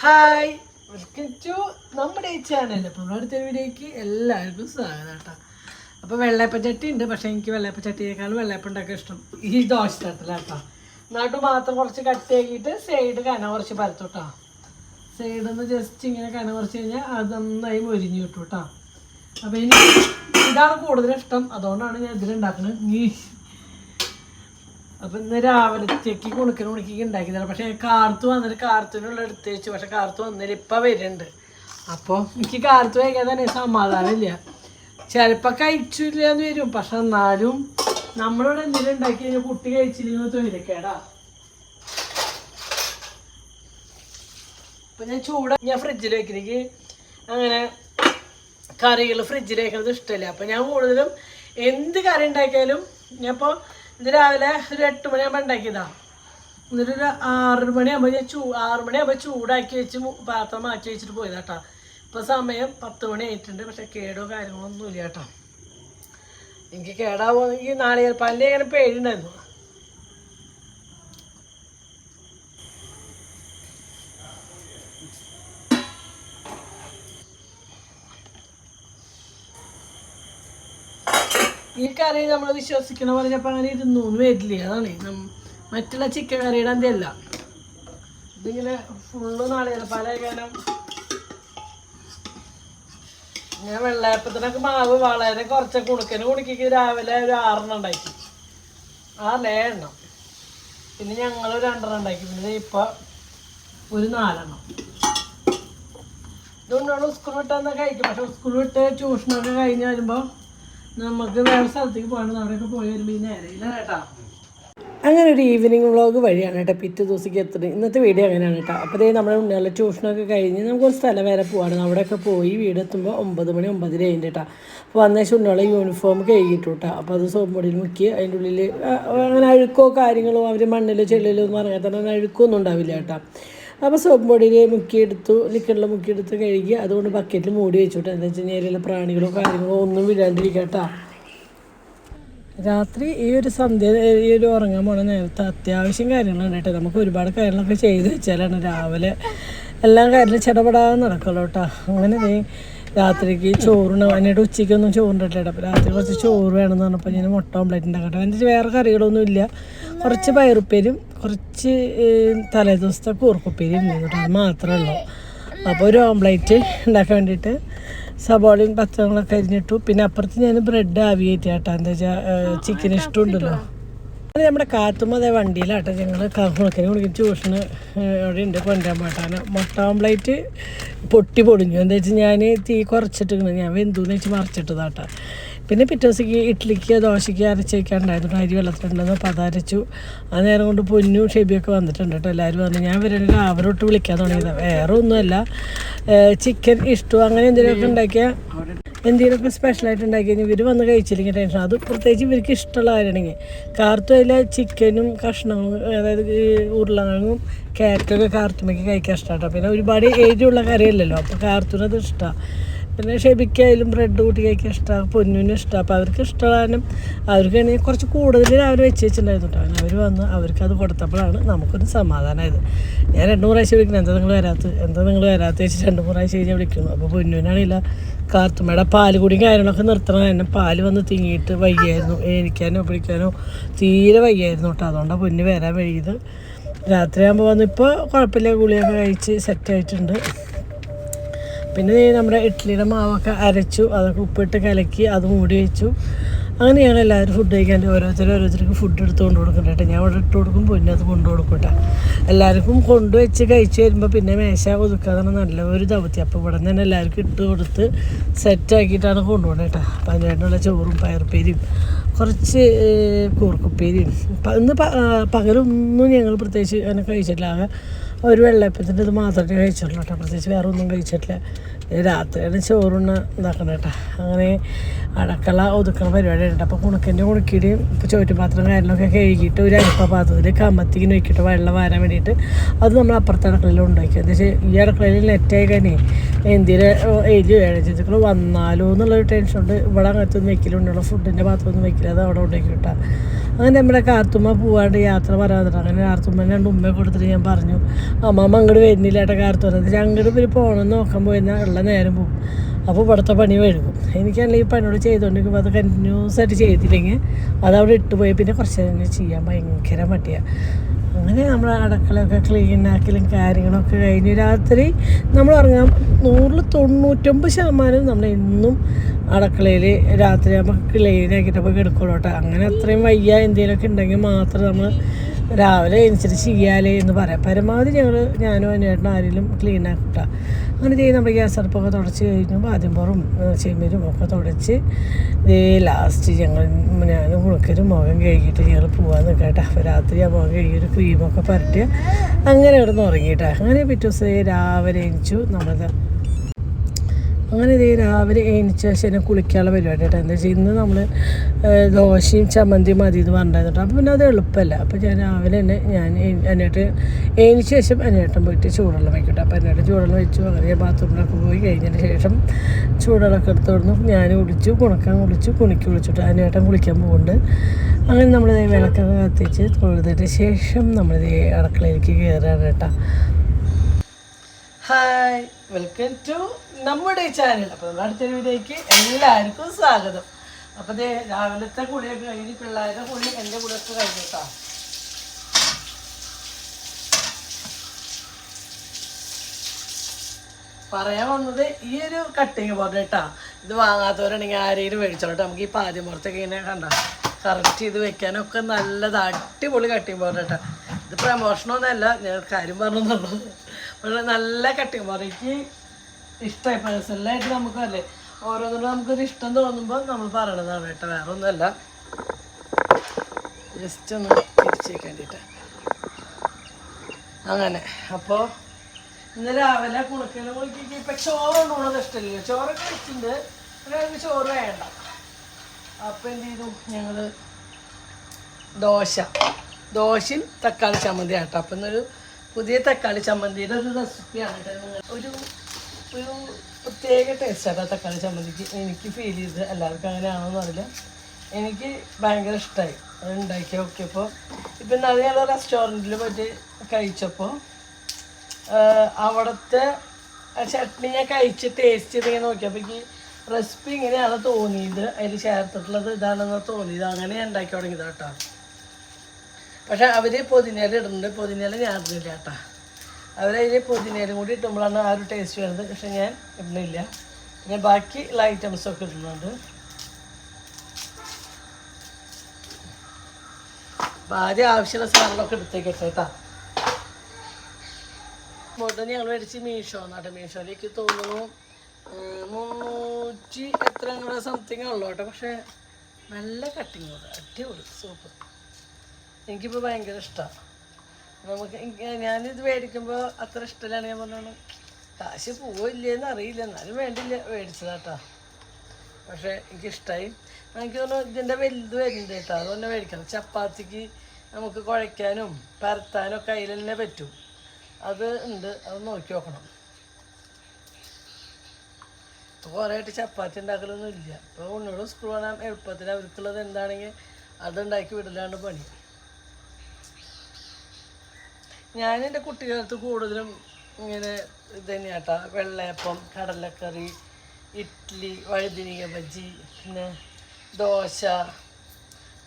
Hi welcome to നമ്മുടെ ഈ channel അപ്പോൾ അടുത്ത വീഡിയോയ്ക്ക് എല്ലാവർക്കും സ്വാഗതം കേട്ടോ. അപ്പോൾ വെള്ളയപ്പ ചട്ടി ഉണ്ട് പക്ഷേ എനിക്ക് വെള്ളയപ്പ ചട്ടിയേക്കാളും വെള്ളയപ്പം ഇഷ്ടം ഈ ദോശ തട്ടിലാട്ടോ നാട്ടു മാത്രം കുറച്ച് കട്ടിയാക്കിയിട്ട് സൈഡ് കന കുറച്ച് പരത്തോട്ടോ സൈഡിൽ നിന്ന് ജസ്റ്റ് ഇങ്ങനെ കന കുറച്ച് കഴിഞ്ഞാൽ അത് നന്നായി മൊരിഞ്ഞു കിട്ടും കേട്ടോ. അപ്പോൾ ഇനി ഇതാണ് കൂടുതൽ ഇഷ്ടം. അതുകൊണ്ടാണ് ഞാൻ ഇതിലുണ്ടാക്കുന്നത്. അപ്പൊ ഇന്ന് രാവിലത്തേക്ക് കുണുക്കിന് കുണുക്കി ഉണ്ടാക്കിയതാണ്. പക്ഷെ കാർത്ത് വന്നിട്ട് കാർത്തിനുള്ള എടുത്ത് പക്ഷെ കാർത്ത് വന്നിട്ട് ഇപ്പൊ വരുന്നുണ്ട്. അപ്പോൾ എനിക്ക് കാർത്ത് വയ്ക്കാൻ തന്നെ സമാധാനമില്ല. ചിലപ്പോൾ കഴിച്ചില്ല എന്ന് വരും. പക്ഷെ എന്നാലും നമ്മളിവിടെ എന്തെങ്കിലും ഉണ്ടാക്കി കഴിഞ്ഞാൽ കുട്ടി കഴിച്ചില്ലെങ്കിൽ തൊഴിലക്കേടാ അപ്പൊ ഞാൻ ചൂട ഞാൻ ഫ്രിഡ്ജിൽ വെക്കണെങ്കിൽ അങ്ങനെ കറികൾ ഫ്രിഡ്ജിൽ വെക്കുന്നത് ഇഷ്ടമല്ല അപ്പം ഞാൻ കൂടുതലും എന്ത് കറി ഉണ്ടാക്കിയാലും ഞാൻ ഇപ്പോൾ ഇത് രാവിലെ ഒരു എട്ട് മണിയാകുമ്പോൾ ഉണ്ടാക്കിയതാ. എന്നിട്ട് ഒരു ആറ് മണിയാകുമ്പോൾ ഞാൻ ചൂ ആറ് മണിയാകുമ്പോൾ ചൂടാക്കി വെച്ച് പാത്രം മാറ്റി വെച്ചിട്ട് പോയതാ കേട്ടോ ഇപ്പോൾ സമയം പത്ത് മണി ആയിട്ടുണ്ട്. പക്ഷെ കേടോ കാര്യങ്ങളൊന്നും ഇല്ല കേട്ടോ. എനിക്ക് കേടാവുമെങ്കിൽ പല്ലേ ഇങ്ങനെ പേടിയുണ്ടായിരുന്നു ഈ കറി നമ്മൾ വിശ്വസിക്കണ ഞാൻ അങ്ങനെ ഇരുന്നൂന്ന് വരില്ല. അതാണ് മറ്റുള്ള ചിക്കൻ കറിയുടെ അല്ല ഇതിങ്ങനെ ഫുള്ള് നാളികേരപ്പാലായ കാരണം ഞാൻ വെള്ളയപ്പത്തിനൊക്കെ മാവ് വളരെ കുറച്ച് കുണുക്കന് കുണുക്കിക്ക് രാവിലെ ഒരു ആറെണ്ണം ഉണ്ടാക്കി. ആറേ എണ്ണം. പിന്നെ ഞങ്ങൾ രണ്ടെണ്ണം ഉണ്ടാക്കി. പിന്നെ ഇപ്പൊ ഒരു നാലെണ്ണം. ഇതുകൊണ്ടാണ് സ്കൂൾ വിട്ടാന്നൊക്കെ കഴിക്കും പക്ഷെ സ്കൂൾ വിട്ട് ട്യൂഷനൊക്കെ കഴിഞ്ഞ് വരുമ്പോൾ നമുക്ക് വേറെ സ്ഥലത്തേക്ക് പോകണം അവിടെയൊക്കെ പോയി വരുമ്പോൾ ഈ കേട്ടാ. അങ്ങനെ ഒരു ഈവനിങ് വ്ളോഗ് വഴിയാണ് കേട്ടോ പിറ്റേ ദിവസത്തേക്ക് എത്തുന്നത് ഇന്നത്തെ വീഡിയോ അങ്ങനെയാണ് കേട്ടോ. അപ്പോൾ ഇതേ നമ്മുടെ ഉണ്ണിയുള്ള ട്യൂഷനൊക്കെ കഴിഞ്ഞ് നമുക്ക് ഒരു സ്ഥലം വരെ പോവാണ്. അവിടെയൊക്കെ പോയി വീടെത്തുമ്പോൾ ഒമ്പത് മണി ഒമ്പതര കഴിഞ്ഞിട്ട് കേട്ടോ. അപ്പോൾ വന്ന ശേഷം ഉണ്ണിയുള്ള യൂണിഫോം കഴുകിയിട്ടു കേട്ടോ. അപ്പോൾ അത് സോപ്പ് പൊടിയിൽ മുക്കി അതിന്റെ ഉള്ളിൽ അങ്ങനെ അഴുക്കോ കാര്യങ്ങളോ അവർ മണ്ണിലോ ചെള്ളിലോ ഒന്നും പറഞ്ഞാൽ തന്നെ അഴുക്കൊന്നും ഉണ്ടാവില്ല കേട്ടോ. അപ്പോൾ സോപ്പ് പൊടിയിൽ മുക്കിയെടുത്തു ലിക്വിഡിൽ മുക്കിയെടുത്ത് കഴുകി അതുകൊണ്ട് ബക്കറ്റിൽ മൂടി വെച്ചു കേട്ടോ എന്താ വെച്ച് കഴിഞ്ഞാൽ അതിലുള്ള പ്രാണികളോ കാര്യങ്ങളോ ഒന്നും വിടാണ്ടിരിക്കുക രാത്രി ഈ ഒരു സന്ധ്യ ഈ ഒരു ഉറങ്ങാൻ പോണ നേരത്തെ അത്യാവശ്യം കാര്യങ്ങളുണ്ട് കേട്ടോ നമുക്ക് ഒരുപാട് കാര്യങ്ങളൊക്കെ ചെയ്ത് വെച്ചാലാണ് രാവിലെ എല്ലാം കാര്യങ്ങളും ചിടപെടാതെ നടക്കുള്ളൂ കേട്ടോ അങ്ങനെ രാത്രിക്ക് ചോറിന് അതിനായിട്ട് ഉച്ചയ്ക്കൊന്നും ചോറുണ്ടിട്ടില്ല രാത്രി കുറച്ച് ചോറ് വേണമെന്ന് പറഞ്ഞപ്പോൾ ഞാൻ മുട്ട ഓംപ്ലേറ്റ് ഉണ്ടാക്കട്ടെ എന്നിട്ട് വേറെ കറികളൊന്നും ഇല്ല. കുറച്ച് പയറുപ്പേരും കുറച്ച് തലേദിവസത്തെ തലേ ദിവസത്തെ കൂർക്കുപ്പേരും ഉണ്ട് കേട്ടോ. അത് മാത്രമേ ഉള്ളൂ അപ്പോൾ ഒരു ഓംപ്ലേറ്റ് ഉണ്ടാക്കാൻ വേണ്ടിയിട്ട് സബോളയും പച്ചമുളകൊക്കെ അരിഞ്ഞിട്ടു പിന്നെ അപ്പുറത്ത് ഞാൻ ബ്രെഡ് ആവിയേറ്റ് കേട്ടോ. എന്താ വെച്ചാൽ ചിക്കൻ ഇഷ്ടമുണ്ടല്ലോ. നമ്മുടെ കാത്തുമ്പോൾ അതേ വണ്ടിയിലാട്ടെ ഞങ്ങൾ കുണക്കിന് കുണിക്കും ട്യൂഷന് അവിടെ ഉണ്ട് കൊണ്ടുവരാൻ മുട്ട ഓംപ്ലേറ്റ് പൊട്ടി പൊടിഞ്ഞു. എന്താ വെച്ചാൽ ഞാൻ തീ കുറച്ചിട്ട് ഞാൻ വെന്തുന്ന് വെച്ച് മറിച്ചിട്ടതാട്ട. പിന്നെ പിറ്റേ ദിവസത്തേക്ക് ഇഡ്ഡലിക്ക് ദോശയ്ക്ക് അരച്ചൊക്കെ ഉണ്ടായിരുന്നു അരി വെള്ളത്തിലുണ്ടെന്ന് അപ്പോൾ അതരച്ചു ആ നേരം കൊണ്ട് പൊന്നു ഷെബിയൊക്കെ വന്നിട്ടുണ്ട് കേട്ടോ. എല്ലാവരും വന്നു ഞാൻ വരുന്നത് രാവിലെ തൊട്ട് വിളിക്കാൻ തുടങ്ങിയതാണ് വേറെ ഒന്നുമല്ല ചിക്കൻ ഇഷ്ടം അങ്ങനെ എന്തെങ്കിലുമൊക്കെ ഉണ്ടാക്കിയാൽ എന്തെങ്കിലുമൊക്കെ സ്പെഷ്യലായിട്ട് കഴിഞ്ഞാൽ ഇവർ വന്ന് കഴിച്ചില്ലെങ്കിൽ ടെൻഷൻ അത് പ്രത്യേകിച്ച് ഇവർക്ക് ഇഷ്ടമുള്ള കാര്യമാണെങ്കിൽ കാർത്തു അതിലെ ചിക്കനും കഷ്ണങ്ങളും അതായത് ഉരുളക്കിഴങ്ങും ക്യാരറ്റൊക്കെ കാർത്തുമ്മയ്ക്ക് കഴിക്കാൻ ഇഷ്ടമാട്ടോ പിന്നെ ഒരുപാട് ഏജുള്ള കറിയല്ലല്ലോ അപ്പോൾ കാർത്തുനത് ഇഷ്ടമാണ് പിന്നെ ഷെബിക്കായാലും ബ്രെഡ് കൂട്ടി കഴിക്കാൻ ഇഷ്ടമാണ് പൊന്നിനും ഇഷ്ടമാണ് അപ്പോൾ അവർക്ക് ഇഷ്ടമാകാനും അവർക്കാണെങ്കിൽ കുറച്ച് കൂടുതൽ രാവിലെ വെച്ച് വെച്ചിട്ടുണ്ടായിരുന്നു കേട്ടോ. അവർ വന്ന് അവർക്ക് അത് കൊടുത്തപ്പോഴാണ് നമുക്കൊരു സമാധാനമായത് ഞാൻ രണ്ട് മൂന്ന് പ്രാവശ്യം വിളിക്കുന്നത് എന്താ നിങ്ങൾ വരാത്തത്? എന്താ നിങ്ങൾ വരാത്ത വെച്ച് രണ്ട് മൂന്ന് പ്രാവശ്യം കഴിഞ്ഞാൽ വിളിക്കുന്നു. അപ്പോൾ പൊന്നുവിനാണില്ല കാർത്തുമ്മയുടെ പാൽ കുടിയും കാര്യങ്ങളൊക്കെ നിർത്തണം. എന്നെ പാൽ വന്ന് തിങ്ങിയിട്ട് വയ്യായിരുന്നു. എണിക്കാനോ പിടിക്കാനോ തീരെ വയ്യായിരുന്നു കേട്ടോ. അതുകൊണ്ടാണ് പൊന്നു വരാൻ വഴിയത് രാത്രിയാകുമ്പോൾ വന്ന് ഇപ്പോൾ കുഴപ്പമില്ല ഗുളിയൊക്കെ കഴിച്ച് സെറ്റായിട്ടുണ്ട് പിന്നെ നമ്മുടെ ഇഡ്ഡലിയുടെ മാവൊക്കെ അരച്ചു. അതൊക്കെ ഉപ്പിട്ട് കലക്കി അത് മൂടി വെച്ചു. അങ്ങനെ ഞങ്ങൾ എല്ലാവരും ഫുഡ് കഴിക്കാൻ ഓരോരുത്തർ ഓരോരുത്തർക്ക് ഫുഡ് എടുത്ത് കൊണ്ട് കൊടുക്കണ്ട കേട്ടോ ഞാൻ അവിടെ ഇട്ട് കൊടുക്കും പിന്നെ അത് കൊണ്ടു കൊടുക്കട്ടെ. എല്ലാവർക്കും കൊണ്ടുവച്ച് കഴിച്ച് വരുമ്പോൾ പിന്നെ മേശ ഒതുക്കാതാണ് നല്ല ഒരു ദൗത്യം. അപ്പോൾ ഇവിടെ തന്നെ എല്ലാവർക്കും ഇട്ട് കൊടുത്ത് സെറ്റാക്കിയിട്ടാണ് കൊണ്ടുപോകണത് കേട്ടോ അപ്പം അതിനായിട്ടുള്ള ചോറും പയർപ്പേരിയും കുറച്ച് കൂർക്കുപ്പേരിയും. ഇന്ന് പകലൊന്നും ഞങ്ങൾ പ്രത്യേകിച്ച് അങ്ങനെ കഴിച്ചിട്ടില്ല. ആകെ ഒരു വെള്ളയപ്പത്തിന്റെ ഇത് മാത്രമേ കഴിച്ചിട്ടുള്ളൂ കേട്ടോ പ്രത്യേകിച്ച് വേറെ ഒന്നും കഴിച്ചിട്ടില്ല. രാത്രിയാണ് ചോറുണ്ണ ഇതാക്കണം കേട്ടോ അങ്ങനെ അടക്കള ഒതുക്കണ പരിപാടി ഉണ്ട് അപ്പോൾ കുണുക്കന്റെ കുണുക്കിയുടെയും ഇപ്പോൾ ചോറ്റുപാത്രം കാര്യങ്ങളൊക്കെ കഴുകിയിട്ട് ഒരു അരിപ്പ പാത്രത്തിൽ കമ്മത്തിക്ക് നോക്കിയിട്ട് വെള്ളം വാരാൻ വേണ്ടിയിട്ട് അത് നമ്മൾ അപ്പുറത്തെ അടുക്കളയിൽ ഉണ്ടാക്കി എന്താ വെച്ചാൽ ഈ അടുക്കളയിൽ നെറ്റായി കഴിഞ്ഞേ എന്തെങ്കിലും എലി വേഴച്ചിട്ടുകൾ വന്നാലോ എന്നുള്ളൊരു ടെൻഷൻ ഉണ്ട്. ഇവിടെ അങ്ങനത്തെ ഒന്നും വെക്കലുണ്ടല്ലോ. ഫുഡിന്റെ പാത്രമൊന്നും വെക്കില്ല. അത് അവിടെ ഉണ്ടാക്കി കിട്ടാം അങ്ങനെ നമ്മുടെ കാർത്തുമ്മ പോവാണ്ട് യാത്ര പറയാതിട്ട് അങ്ങനെ കാർത്തുമ്മ രണ്ട് ഉമ്മയെ കൊടുത്തിട്ട് ഞാൻ പറഞ്ഞു അമ്മ അങ്ങോട്ട് വരുന്നില്ല ഏട്ടാ കാർത്തുമ്മ. അങ്ങോട്ട് ഇവർ പോകണമെന്ന് നോക്കാൻ പോയിരുന്ന നേരം പോകും. അപ്പോൾ ഇവിടുത്തെ പണി വഴുകും. എനിക്കാണെങ്കിൽ ഈ പണിയോട് ചെയ്തുകൊണ്ടിരിക്കുമ്പോൾ അത് കണ്ടിന്യൂസ് ആയിട്ട് ചെയ്തില്ലെങ്കിൽ അതവിടെ ഇട്ടുപോയി പിന്നെ കുറച്ച് നേരം ചെയ്യാൻ ഭയങ്കര മടിയാണ് അങ്ങനെ നമ്മൾ അടക്കളയൊക്കെ ക്ലീൻ ആക്കലും കാര്യങ്ങളൊക്കെ കഴിഞ്ഞ് രാത്രി നമ്മൾ ഉറങ്ങാൻ നൂറിൽ തൊണ്ണൂറ്റൊമ്പത് ശതമാനം നമ്മൾ എന്നും അടക്കളയിൽ രാത്രി നമുക്ക് ക്ലീനാക്കിയിട്ട് പോയി കിടക്കുള്ളൂ കേട്ടോ. അങ്ങനെ അത്രയും വയ്യ എന്തെങ്കിലുമൊക്കെ ഉണ്ടെങ്കിൽ മാത്രം നമ്മൾ രാവിലെ അനുസരിച്ച് ചെയ്യാലേ എന്ന് പറയാം. പരമാവധി ഞങ്ങൾ ഞാനും അനിയേട്ടനും ആരെങ്കിലും ക്ലീൻ ആക്കട്ട. അങ്ങനെ ചെയ്ത് നമ്മുടെ ഗ്യാസ് അടുപ്പൊക്കെ തുടച്ച് കഴിഞ്ഞു ആദ്യം പുറം ചെമ്മീരും ഒക്കെ തുടച്ച് ഇതേ ലാസ്റ്റ് ഞങ്ങൾ ഞാനും കുണക്കരും മുഖം കഴുകിയിട്ട് ഞങ്ങൾ പോകാൻ നിൽക്കട്ടെ അപ്പോൾ രാത്രി ആ മുഖം കഴുകി ഒരു ക്രീമൊക്കെ പരട്ടി അങ്ങനെ കിടന്ന് ഉറങ്ങിയിട്ടാണ് അങ്ങനെ പിറ്റേ ദിവസം രാവിലെ എണിച്ചു. നമ്മളത് അങ്ങനെ ഇതേ രാവിലെ എണിച്ച ശേഷം കുളിക്കാനുള്ള പരിപാടി കേട്ടോ എന്താ വെച്ചാൽ ഇന്ന് നമ്മൾ ദോശയും ചമ്മന്തിയും മതി എന്ന് പറഞ്ഞിരുന്നു അപ്പോൾ പിന്നെ അത് എളുപ്പമല്ല. അപ്പോൾ ഞാൻ രാവിലെ തന്നെ ഞാൻ എന്നിട്ട് എണിച്ച ശേഷം അന്നേട്ടൻ പോയിട്ട് ചൂടുവെള്ളം വയ്ക്കട്ടെ അപ്പോൾ അന്നേട്ടൻ ചൂടുവെള്ളം വെച്ചു. അങ്ങനെ ബാത്റൂമിലൊക്കെ പോയി കഴിഞ്ഞതിന് ശേഷം ചൂടുവെള്ളമൊക്കെ എടുത്തോടുന്നു ഞാൻ കുളിച്ചു കുണക്കാൻ കുളിച്ചു കുണിക്ക് കുളിച്ചിട്ട് അന്നേട്ടൻ കുളിക്കാൻ പോകുന്നുണ്ട് അങ്ങനെ നമ്മൾ വിളക്കൊക്കെ കത്തിച്ച് തൊഴുതിട്ട് ശേഷം നമ്മളിത് അടുക്കളയിലേക്ക് കയറാണ് കേട്ടോ. ഹായ്. വെൽക്കം ടു നമ്മുടെ ചാനൽ അപ്പോൾ നമ്മുടെ വീഡിയോയ്ക്ക് എല്ലാവർക്കും സ്വാഗതം. അപ്പോൾ ദേ രാവിലത്തെ കുളിയൊക്കെ കഴിഞ്ഞ് പിള്ളേരുടെ കുളി എന്റെ കുളിയൊക്കെ കഴിഞ്ഞു കേട്ടോ പറയാൻ വന്നത് ഈ ഒരു കട്ടിങ് ബോർഡ് കേട്ടാ ഇത് വാങ്ങാത്തവരാണെങ്കിൽ ആരെങ്കിലും മേടിച്ചോളൂ കേട്ടോ നമുക്ക് ഈ പാദ്യം പുറത്തൊക്കെ ഇങ്ങനെ കണ്ട? കറക്റ്റ് ചെയ്ത് വെക്കാനൊക്കെ നല്ലത് അടിപൊളി കട്ടിങ് ബോർഡ് കേട്ടോ ഇത് പ്രമോഷനൊന്നുമല്ല ഞാൻ കാര്യം പറഞ്ഞു പക്ഷേ നല്ല കട്ടിങ് ബോർഡ് എനിക്ക് ഇഷ്ടമായി പേഴ്സണലായിട്ട് നമുക്കല്ലേ? ഓരോന്നിനും നമുക്കൊരു ഇഷ്ടം തോന്നുമ്പോൾ നമ്മൾ പറയണതാണ് കേട്ടോ വേറെ ഒന്നുമല്ല ജസ്റ്റ് ഒന്ന് തിരിച്ചേക്കാൻ വേണ്ടിയിട്ട്. അങ്ങനെ അപ്പോൾ ഇന്ന് രാവിലെ കുളിക്കലും കുളിക്കുക ഇപ്പം ചോറ് കൊണ്ടുപോകണത് ഇഷ്ടമില്ല. ചോറൊക്കെ വെച്ചിട്ടുണ്ട് ചോറ് വേണ്ട. അപ്പം എന്ത് ചെയ്തു? ഞങ്ങൾ ദോശ. ദോശയും തക്കാളി ചമ്മന്തി ആട്ടോ അപ്പം ഇന്നൊരു പുതിയ തക്കാളി ചമ്മന്തിയുടെ ഒരു റെസിപ്പിയാണ് കേട്ടോ. ഒരു ഒരു പ്രത്യേക ടേസ്റ്റാണ് തക്കാളി ചമ്മന്തിക്ക്. എനിക്ക് ഫീൽ ചെയ്ത് എല്ലാവർക്കും അങ്ങനെ ആണോന്ന് അറിയില്ല. എനിക്ക് ഭയങ്കര ഇഷ്ടമായി അത് ഉണ്ടാക്കി നോക്കിയപ്പോൾ ഇപ്പം ഇന്നാളെ ഞങ്ങൾ റെസ്റ്റോറന്റിൽ പോയിട്ട് കഴിച്ചപ്പോൾ അവിടുത്തെ ചട്നി ഞാൻ കഴിച്ച് ടേസ്റ്റ് ചെയ്തിങ്ങനെ നോക്കിയപ്പോൾ എനിക്ക് റെസിപ്പി ഇങ്ങനെയാണ് തോന്നിയത്. അതിൽ ചേർത്തിട്ടുള്ളത് ഇതാണെന്ന് തോന്നിയത്. അങ്ങനെ ഉണ്ടാക്കി തുടങ്ങിയത് കേട്ടോ പക്ഷെ അവർ പൊതിനേല ഇടുന്നുണ്ട്. പൊതിനേല ഞാൻ ഇടുന്നില്ല കേട്ടോ അവരതിൽ പുതിനയിലും കൂടി ഇട്ടുമ്പോഴാണ് ആ ഒരു ടേസ്റ്റ് വരുന്നത്. പക്ഷെ ഞാൻ ഇടുന്നില്ല. പിന്നെ ബാക്കി ഉള്ള ഐറ്റംസൊക്കെ ഇടുന്നുണ്ട്. അപ്പം ആദ്യം ആവശ്യമുള്ള സാധനങ്ങളൊക്കെ എടുത്തേക്കട്ടെ കേട്ടോ. ബോട്ട് ഞങ്ങൾ മേടിച്ച് മീഷോ എന്നാട്ടെ മീഷോയിലേക്ക് തോന്നുന്നു. മുന്നൂറ്റി എത്ര കൂടെ സംതിങ് ഉള്ളു കേട്ടോ. പക്ഷേ നല്ല കട്ടിങ് കൂടെ അടിപൊളി സൂപ്പർ എനിക്കിപ്പോൾ ഭയങ്കര ഇഷ്ടമാണ് നമുക്ക് ഞാനിത് മേടിക്കുമ്പോൾ അത്ര ഇഷ്ടമല്ലാണ് ഞാൻ പറഞ്ഞു കാശ് പോവില്ലേന്ന് അറിയില്ല. എന്നാലും വേണ്ടില്ല. മേടിച്ചതാട്ടാ. പക്ഷേ എനിക്കിഷ്ടമായി എനിക്ക് തോന്നുന്നു ഇതിന്റെ വലുത് വരുന്നുണ്ട് കേട്ടോ. അതുകൊണ്ട് മേടിക്കണം. ചപ്പാത്തിക്ക് നമുക്ക് കുഴയ്ക്കാനും പരത്താനും ഒക്കെ അതിൽ തന്നെ പറ്റും. അത് ഉണ്ട്. അത് നോക്കി നോക്കണം. ഇപ്പോൾ കുറേ ആയിട്ട് ചപ്പാത്തി ഉണ്ടാക്കലൊന്നും ഇല്ല. ഇപ്പോൾ ഉണ്ണിയോട് സ്കൂൾ പോകാൻ എളുപ്പത്തിൽ അവർക്കുള്ളത് എന്താണെങ്കിൽ അതുണ്ടാക്കി വിടലാണ് പണി. ഞാൻ എന്റെ കുട്ടിക്കാലത്ത് കൂടുതലും ഇങ്ങനെ ഇത് തന്നെയാട്ടാ. വെള്ളയപ്പം കടലക്കറി ഇഡ്ഡലി വഴുതിനിക ബജി പിന്നെ ദോശ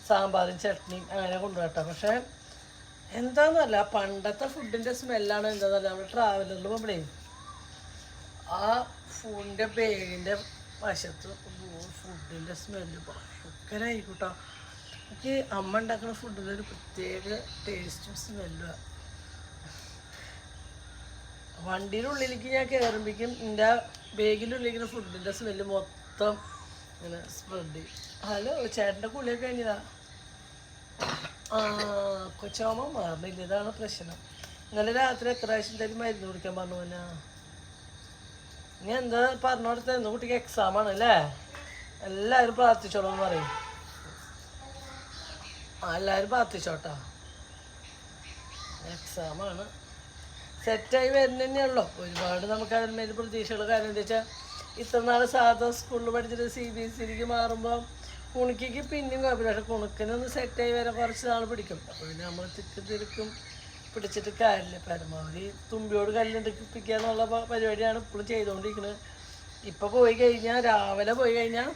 സാമ്പാറും ചട്നിയും അങ്ങനെ കൊണ്ടുപോകട്ടെ പക്ഷേ എന്താണെന്നല്ല പണ്ടത്തെ ഫുഡിന്റെ സ്മെല്ലാണ് എന്താണെന്നല്ല നമ്മൾ ട്രാവലറിൽ പോകുമ്പോഴേ ആ ഫുഡിന്റെ ബേഗിന്റെ വശത്ത് ഫുഡിന്റെ സ്മെല്ല് ഭയങ്കരമായിക്കോട്ടോ എനിക്ക് അമ്മ ഉണ്ടാക്കുന്ന ഫുഡിന്റെ ഒരു പ്രത്യേക ടേസ്റ്റും സ്മെല്ലുമാണ് വണ്ടിയുടെ ഉള്ളിലേക്ക് ഞാൻ കയറുമ്പോഴേക്കും എന്റെ ബാഗിന്റെ ഉള്ളിലേക്ക് ഫുഡിന്റെ സ്മെല്ല് മൊത്തം ഇങ്ങനെ സ്പ്രെഡ് ഹലോ ചേട്ടന്റെ കുളിയൊക്കെ കഴിഞ്ഞതാ? കൊച്ചോമ മാറില്ല ഇതാണ് പ്രശ്നം. ഇന്നലെ രാത്രി എത്ര പ്രാവശ്യം എന്തായാലും മരുന്ന് കുടിക്കാൻ പറഞ്ഞു പോനാ ഇനി എന്താ പറഞ്ഞു കൊടുത്ത? ഇന്ന് കുട്ടിക്ക് എക്സാം ആണ് അല്ലേ? എല്ലാവരും പ്രാർത്ഥിച്ചോളൂ പറയും. എല്ലാവരും പ്രാർത്ഥിച്ചോട്ടാ. എക്സാം ആണ്. സെറ്റായി വരുന്നതന്നെ ഉള്ളൂ ഒരുപാട് നമുക്ക് അതിന്മേൽ പ്രതീക്ഷകൾ കാരണം എന്താ വെച്ചാൽ ഇത്ര നാൾ സാധാ സ്കൂളിൽ പഠിച്ചിട്ട് സി ബി എസ് സിയിലേക്ക് മാറുമ്പോൾ കുണുക്കിക്ക് പിന്നെയും കുഴപ്പമില്ല. പക്ഷെ കുണുക്കിനൊന്ന് സെറ്റായി വരാൻ കുറച്ച് നാൾ പിടിക്കും. അപ്പോൾ പിന്നെ നമ്മൾ തിക്ക് തിരക്കും പിടിച്ചിട്ട് കാര്യമില്ല. പരമാവധി തുമ്പിയോട് കല്ലെടുപ്പിക്കുക എന്നുള്ള പരിപാടിയാണ് ഇപ്പോഴും ചെയ്തുകൊണ്ടിരിക്കുന്നത്. ഇപ്പോൾ പോയി കഴിഞ്ഞാൽ രാവിലെ പോയി കഴിഞ്ഞാൽ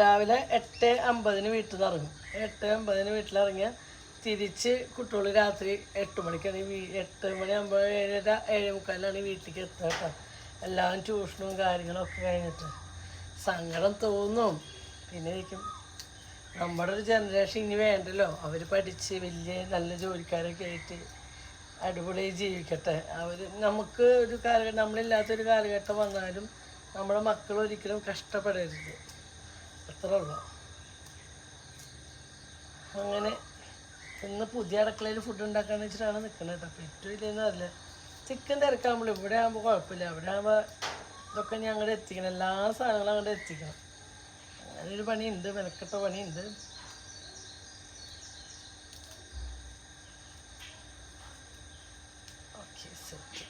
രാവിലെ എട്ട് അമ്പതിന് വീട്ടിൽ നിന്ന് ഇറങ്ങും എട്ട് അമ്പതിന് വീട്ടിലിറങ്ങിയാൽ തിരിച്ച് കുട്ടികൾ രാത്രി എട്ട് മണിക്കാണ് വീ എട്ട് മണിയാകുമ്പോൾ ഏഴര ഏഴ് മുക്കാലിലാണ് വീട്ടിലേക്ക് എത്തുക കേട്ടോ. എല്ലാം ട്യൂഷനും കാര്യങ്ങളൊക്കെ കഴിഞ്ഞിട്ട് സങ്കടം തോന്നും. പിന്നെ ഇരിക്കും നമ്മുടെ ഒരു ജനറേഷൻ ഇനി വേണ്ടല്ലോ. അവർ പഠിച്ച് വലിയ നല്ല ജോലിക്കാരൊക്കെ ആയിട്ട് അടിപൊളിയായി ജീവിക്കട്ടെ. അവർ നമുക്ക് ഒരു കാലഘട്ടം നമ്മളില്ലാത്തൊരു കാലഘട്ടം വന്നാലും നമ്മുടെ മക്കൾ ഒരിക്കലും കഷ്ടപ്പെടരുത്. അത്രേ ഉള്ളൂ. അങ്ങനെ ഇന്ന് പുതിയ അടുക്കളയിൽ ഫുഡ് ഉണ്ടാക്കാന്ന് വെച്ചിട്ടാണ് നിൽക്കുന്നത് കേട്ടോ ഏറ്റവും ഇല്ലെന്ന് അറിയില്ല ചിക്കൻ തിരക്കാകുമ്പോൾ ഇവിടെ ആകുമ്പോൾ കുഴപ്പമില്ല ഇവിടെ ആകുമ്പോൾ ഇതൊക്കെ ഞാൻ അങ്ങോട്ട് എത്തിക്കണം. എല്ലാ സാധനങ്ങളും അങ്ങോട്ട് എത്തിക്കണം. അങ്ങനെ ഒരു പണിയുണ്ട്. മെനക്കെട്ട പണിയുണ്ട്. ഓക്കെ സെറ്റ്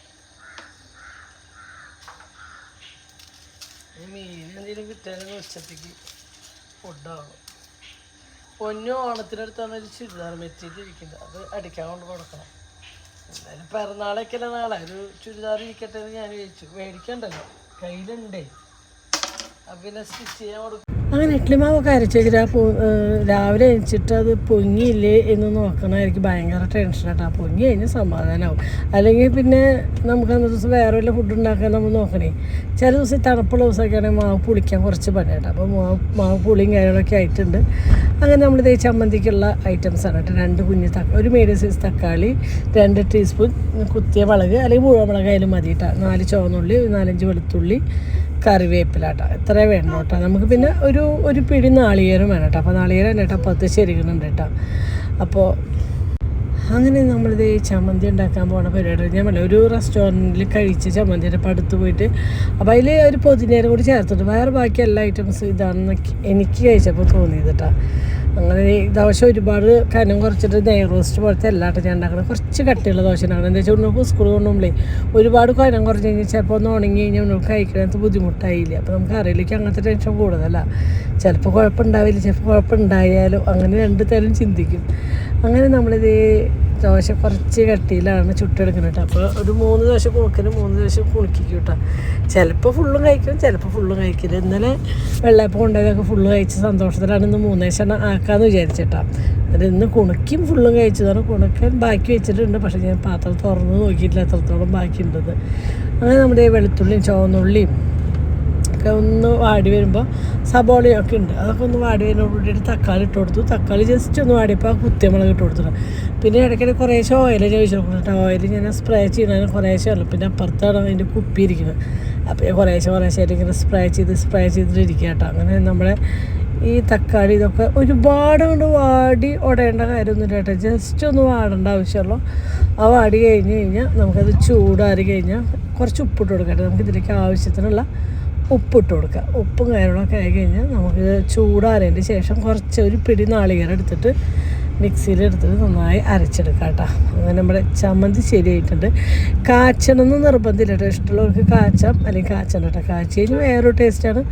മീൻ എന്തെങ്കിലും കിട്ടിയാലും ഉച്ചത്തേക്ക് ഫുഡാവണം പൊന്നു ഓണത്തിനടുത്താണ് ഒരു ചുരിദാർ മെറ്റീരിയൽ ഇരിക്കുന്നത്. അത് അടിക്കാൻ കൊണ്ട് കൊടുക്കണം. എന്തായാലും പിറന്നാളൊക്കെ നാളെ. ഒരു ചുരിദാർ ഇരിക്കട്ടെ എന്ന് ഞാൻ ചോദിച്ചു മേടിക്കണ്ടല്ലോ. കയ്യിലുണ്ടേ. അപ്പം പിന്നെ സ്റ്റിച്ച് ചെയ്യാൻ കൊടുക്കും. അങ്ങനെ ഇഡ്ലിമാവൊക്കെ അരച്ചേക്കിട്ട് ആ രാവിലെ എണിച്ചിട്ട് അത് പൊങ്ങിയില്ലേ എന്ന് നോക്കണം എനിക്ക് ഭയങ്കര ടെൻഷനായിട്ട് ആ പൊങ്ങി കഴിഞ്ഞാൽ സമാധാനമാവും അല്ലെങ്കിൽ പിന്നെ നമുക്ക് അന്നത്തെ ദിവസം വേറെ വല്ല ഫുഡ് ഉണ്ടാക്കാൻ നമ്മൾ നോക്കണേ. ചില ദിവസം തണുപ്പുള്ള ദിവസമൊക്കെ ആണെങ്കിൽ മാവ് പുളിക്കാൻ കുറച്ച് പണിയായിട്ട് അപ്പോൾ മാവ് മാവ് പുളിയും കാര്യങ്ങളൊക്കെ ആയിട്ടുണ്ട്. അങ്ങനെ നമ്മൾ ഇതേ ചമ്മന്തിക്കുള്ള ഐറ്റംസാണ് കേട്ടോ. രണ്ട് കുഞ്ഞ് തക്ക ഒരു മീഡിയം സൈസ് തക്കാളി രണ്ട് ടീസ്പൂൺ കുത്തിയ മുളക് അല്ലെങ്കിൽ മുഴുവൻ മുളക് ആയാലും മതി കേട്ടോ നാല് ചുവന്നുള്ളി നാലഞ്ച് വെളുത്തുള്ളി കറിവേപ്പിലാട്ടോ. എത്ര വേണം കേട്ടോ നമുക്ക് പിന്നെ ഒരു ഒരു പിടി നാളികേരം വേണം കേട്ടോ. അപ്പോൾ നാളികേരം തന്നെ കേട്ടോ. പത്ത് ശരിക്കുന്നുണ്ട് കേട്ടോ. അപ്പോൾ അങ്ങനെ നമ്മളിത് ചമ്മന്തി ഉണ്ടാക്കാൻ പോണ പരിപാടി. ഞാൻ പറഞ്ഞു ഒരു റെസ്റ്റോറന്റിൽ കഴിച്ച ചമ്മന്തിയുടെ പടുത്ത് പോയിട്ട് അപ്പോൾ അതിൽ ഒരു പൊതിനേരം കൂടി ചേർത്തിട്ട് വേറെ ബാക്കി എല്ലാ ഐറ്റംസും ഇതാണെന്ന് എനിക്ക് കഴിച്ചപ്പോൾ തോന്നിയത് കേട്ടോ. അങ്ങനെ ദോശ ഒരുപാട് കനം കുറച്ചിട്ട് നെയ് റോസ്റ്റ് പോലത്തെ എല്ലാട്ടും ഞാൻ ഉണ്ടാക്കണം കുറച്ച് കട്ടിയുള്ള ദോശ ഉണ്ടാക്കണം എന്താ വെച്ചാൽ ഉണ്ണുക്ക് സ്കൂൾ കൊണ്ടുപോകുമ്പോഴേ ഒരുപാട് കനം കുറച്ച് കഴിഞ്ഞാൽ ചിലപ്പോൾ ഒന്ന് ഉണങ്ങി കഴിഞ്ഞാൽ ഉണ്ണുക്ക് കഴിക്കണത് ബുദ്ധിമുട്ടായില്ല. അപ്പോൾ നമുക്ക് അറിയില്ലേക്ക് അങ്ങനത്തെ ടെൻഷൻ കൂടുതലാണ് ചിലപ്പോൾ കുഴപ്പമുണ്ടാവില്ല. ചിലപ്പോൾ കുഴപ്പമുണ്ടായാലും അങ്ങനെ രണ്ട് തരം ചിന്തിക്കും. അങ്ങനെ നമ്മളിത് ദോശ കുറച്ച് കട്ടിയിലാണ് ചുട്ടെടുക്കുന്നത് കേട്ടോ അപ്പോൾ ഒരു മൂന്ന് ദോശ കുണുക്കിന് മൂന്ന് ദോശ കുണുക്കിക്കും കേട്ടോ ചിലപ്പോൾ ഫുള്ളും കഴിക്കും ചിലപ്പോൾ ഫുള്ളും കഴിക്കില്ല. ഇന്നലെ വെള്ളയപ്പം കൊണ്ടുപോയതൊക്കെ ഫുള്ള് കഴിച്ച സന്തോഷത്തിലാണ് ഇന്ന് മൂന്ന് ദേശം ആക്കാമെന്ന് വിചാരിച്ചിട്ടാ എന്നിട്ട് ഇന്ന് കുണുക്കിയും ഫുള്ളും കഴിച്ചതാണ്. കുണക്കൻ ബാക്കി വെച്ചിട്ടുണ്ട്. പക്ഷേ ഞാൻ പാത്രം തുറന്ന് നോക്കിയിട്ടില്ല. എത്രത്തോളം ബാക്കിയുണ്ടത് അങ്ങനെ നമ്മുടെ വെളുത്തുള്ളിയും ചുവന്നുള്ളിയും ഒക്കെ ഒന്ന് വാടി വരുമ്പോൾ സബോളയൊക്കെ ഉണ്ട്. അതൊക്കെ ഒന്ന് വാടി വരുമ്പോൾ കൂട്ടിയിട്ട് തക്കാളി ഇട്ട് കൊടുത്തു. തക്കാളി ജസ്റ്റ് ഒന്ന് വാടിയപ്പോൾ കുത്തിയമുളക് ഇട്ട് കൊടുത്തു പിന്നെ ഇടയ്ക്കിടെ കുറേശ്ശെ ഓയിൽ ചോദിച്ചു കൊടുത്തിട്ട് ഓയിൽ ഞാൻ സ്പ്രേ ചെയ്യുന്നതിന് കുറേശ്ശെ ഉള്ളു. പിന്നെ അപ്പുറത്താണ് അതിന്റെ കുപ്പി ഇരിക്കുന്നത്. അപ്പോൾ കുറേശ്ശെ കുറേശ്ശെ ഇങ്ങനെ സ്പ്രേ ചെയ്ത് സ്പ്രേ ചെയ്തിട്ട് ഇരിക്കുക കേട്ടോ അങ്ങനെ നമ്മളെ ഈ തക്കാളി ഇതൊക്കെ ഒരുപാട് കൊണ്ട് വാടി ഉടയേണ്ട കാര്യമൊന്നുമില്ല കേട്ടോ ജസ്റ്റ് ഒന്ന് വാടേണ്ട ആവശ്യമുള്ളൂ. ആ വാടി കഴിഞ്ഞ് കഴിഞ്ഞാൽ നമുക്കത് ചൂടാറി കഴിഞ്ഞാൽ കുറച്ച് ഉപ്പിട്ട് നമുക്ക് ഇതിലേക്ക് ആവശ്യത്തിനുള്ള ഉപ്പിട്ട് കൊടുക്കുക. ഉപ്പും കാര്യങ്ങളൊക്കെ ആയി കഴിഞ്ഞാൽ നമുക്ക് ചൂടാറിയതിന്റെ ശേഷം കുറച്ച് ഒരു പിടി നാളികേരം എടുത്തിട്ട് മിക്സിയിൽ എടുത്തിട്ട് നന്നായി അരച്ചെടുക്കാം കേട്ടോ. അങ്ങനെ നമ്മുടെ ചമ്മന്തി ശരിയായിട്ടുണ്ട്. കാച്ചണമെന്ന് നിർബന്ധമില്ല കേട്ടോ. ഇഷ്ടമുള്ളവർക്ക് കാച്ചാം അല്ലെങ്കിൽ കാച്ചണം കേട്ടോ. കാച്ചി കഴിഞ്ഞാൽ വേറൊരു ടേസ്റ്റാണ്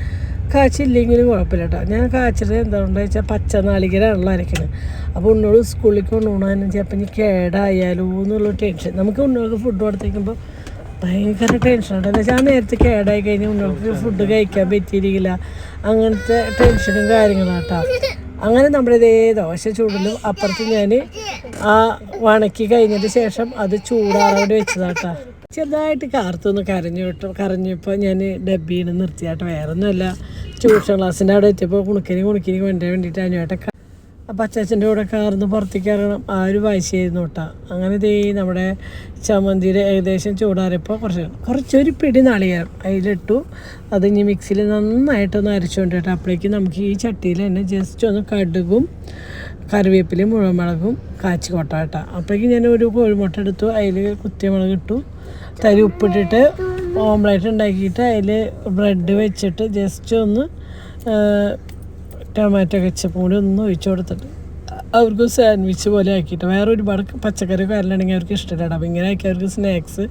കാച്ചില്ലെങ്കിലും കുഴപ്പമില്ല കേട്ടോ. ഞാൻ കാച്ചത് എന്താണെന്ന് വെച്ചാൽ പച്ച നാളികേരമാണല്ലോ അരയ്ക്കുന്നത് അപ്പോൾ ഉണ്ണോട് സ്കൂളിലേക്ക് കൊണ്ടുപോകണമെന്ന് ചിലപ്പോൾ ഇനി കേടായാലോ എന്നുള്ള ടെൻഷൻ നമുക്ക് ഉണ്ണോൾക്ക് ഫുഡ് കൊടുത്തേക്കുമ്പോൾ ഭയങ്കര ടെൻഷനുണ്ട് എന്ന് വെച്ചാൽ നേരത്തെ കേടായി കഴിഞ്ഞ് മുന്നോട്ട് ഫുഡ് കഴിക്കാൻ പറ്റിയിരിക്കില്ല. അങ്ങനത്തെ ടെൻഷനും കാര്യങ്ങളും കേട്ടോ അങ്ങനെ നമ്മുടെ ഇതേ ദോശ ചൂടിലും അപ്പുറത്ത് ഞാൻ ആ വണക്കി കഴിഞ്ഞതിന് ശേഷം അത് ചൂടാറോടെ വെച്ചതാട്ടാ ചെറുതായിട്ട് കാർത്തൊന്ന് കരഞ്ഞു വിട്ടു. കരഞ്ഞപ്പോൾ ഞാൻ ഡബ്ബീന്ന് നിർത്തിയാട്ടോ വേറെ ഒന്നുമല്ല ട്യൂഷൻ ക്ലാസ്സിന്റെ അവിടെ എത്തിയപ്പോൾ കുണുക്കിനി കുണുക്കിനി കൊണ്ടുവരാൻ വേണ്ടിയിട്ട് അനുവേട്ട അപ്പം അച്ചാച്ചന്റെ കൂടെ കാർന്ന് പുറത്തേക്ക് ഇറങ്ങണം ആ ഒരു വാശിയായിരുന്നു കേട്ടോ അങ്ങനെ ദേ നമ്മുടെ ചമ്മന്തിയുടെ ഏകദേശം ചൂടാറിയപ്പോൾ കുറച്ച് കുറച്ചൊരു പിടി നാളികേരം അതിലിട്ടു. അത് ഇനി മിക്സിയിൽ നന്നായിട്ടൊന്ന് അരച്ചുകൊണ്ട് കേട്ടോ അപ്പോഴേക്കും നമുക്ക് ഈ ചട്ടിയിൽ തന്നെ ജസ്റ്റ് ഒന്ന് കടുകും കറിവേപ്പിലയും മുഴുവൻമുളകും കാച്ചി കൊട്ട കേട്ടോ അപ്പോഴേക്കും ഞാൻ ഒരു കോഴിമുട്ട എടുത്തു. അതിൽ കുത്തിയ മുളക് ഇട്ടു. തരി ഉപ്പിട്ടിട്ട് ഓംലേറ്റ് ഉണ്ടാക്കിയിട്ട് അതിൽ ബ്രെഡ് വെച്ചിട്ട് ജസ്റ്റ് ഒന്ന് ടൊമാറ്റോ കെച്ചപ്പും കൂടി ഒന്ന് ഒഴിച്ചു കൊടുത്തിട്ട് അവർക്ക് സാൻഡ്വിച്ച് പോലെ ആക്കിയിട്ട് വേറെ ഒരുപാട് പച്ചക്കറി കാര്യമുണ്ടെങ്കിൽ അവർക്ക് ഇഷ്ടമില്ല അപ്പം ഇങ്ങനെ ആക്കി അവർക്ക് സ്നാക്സ്.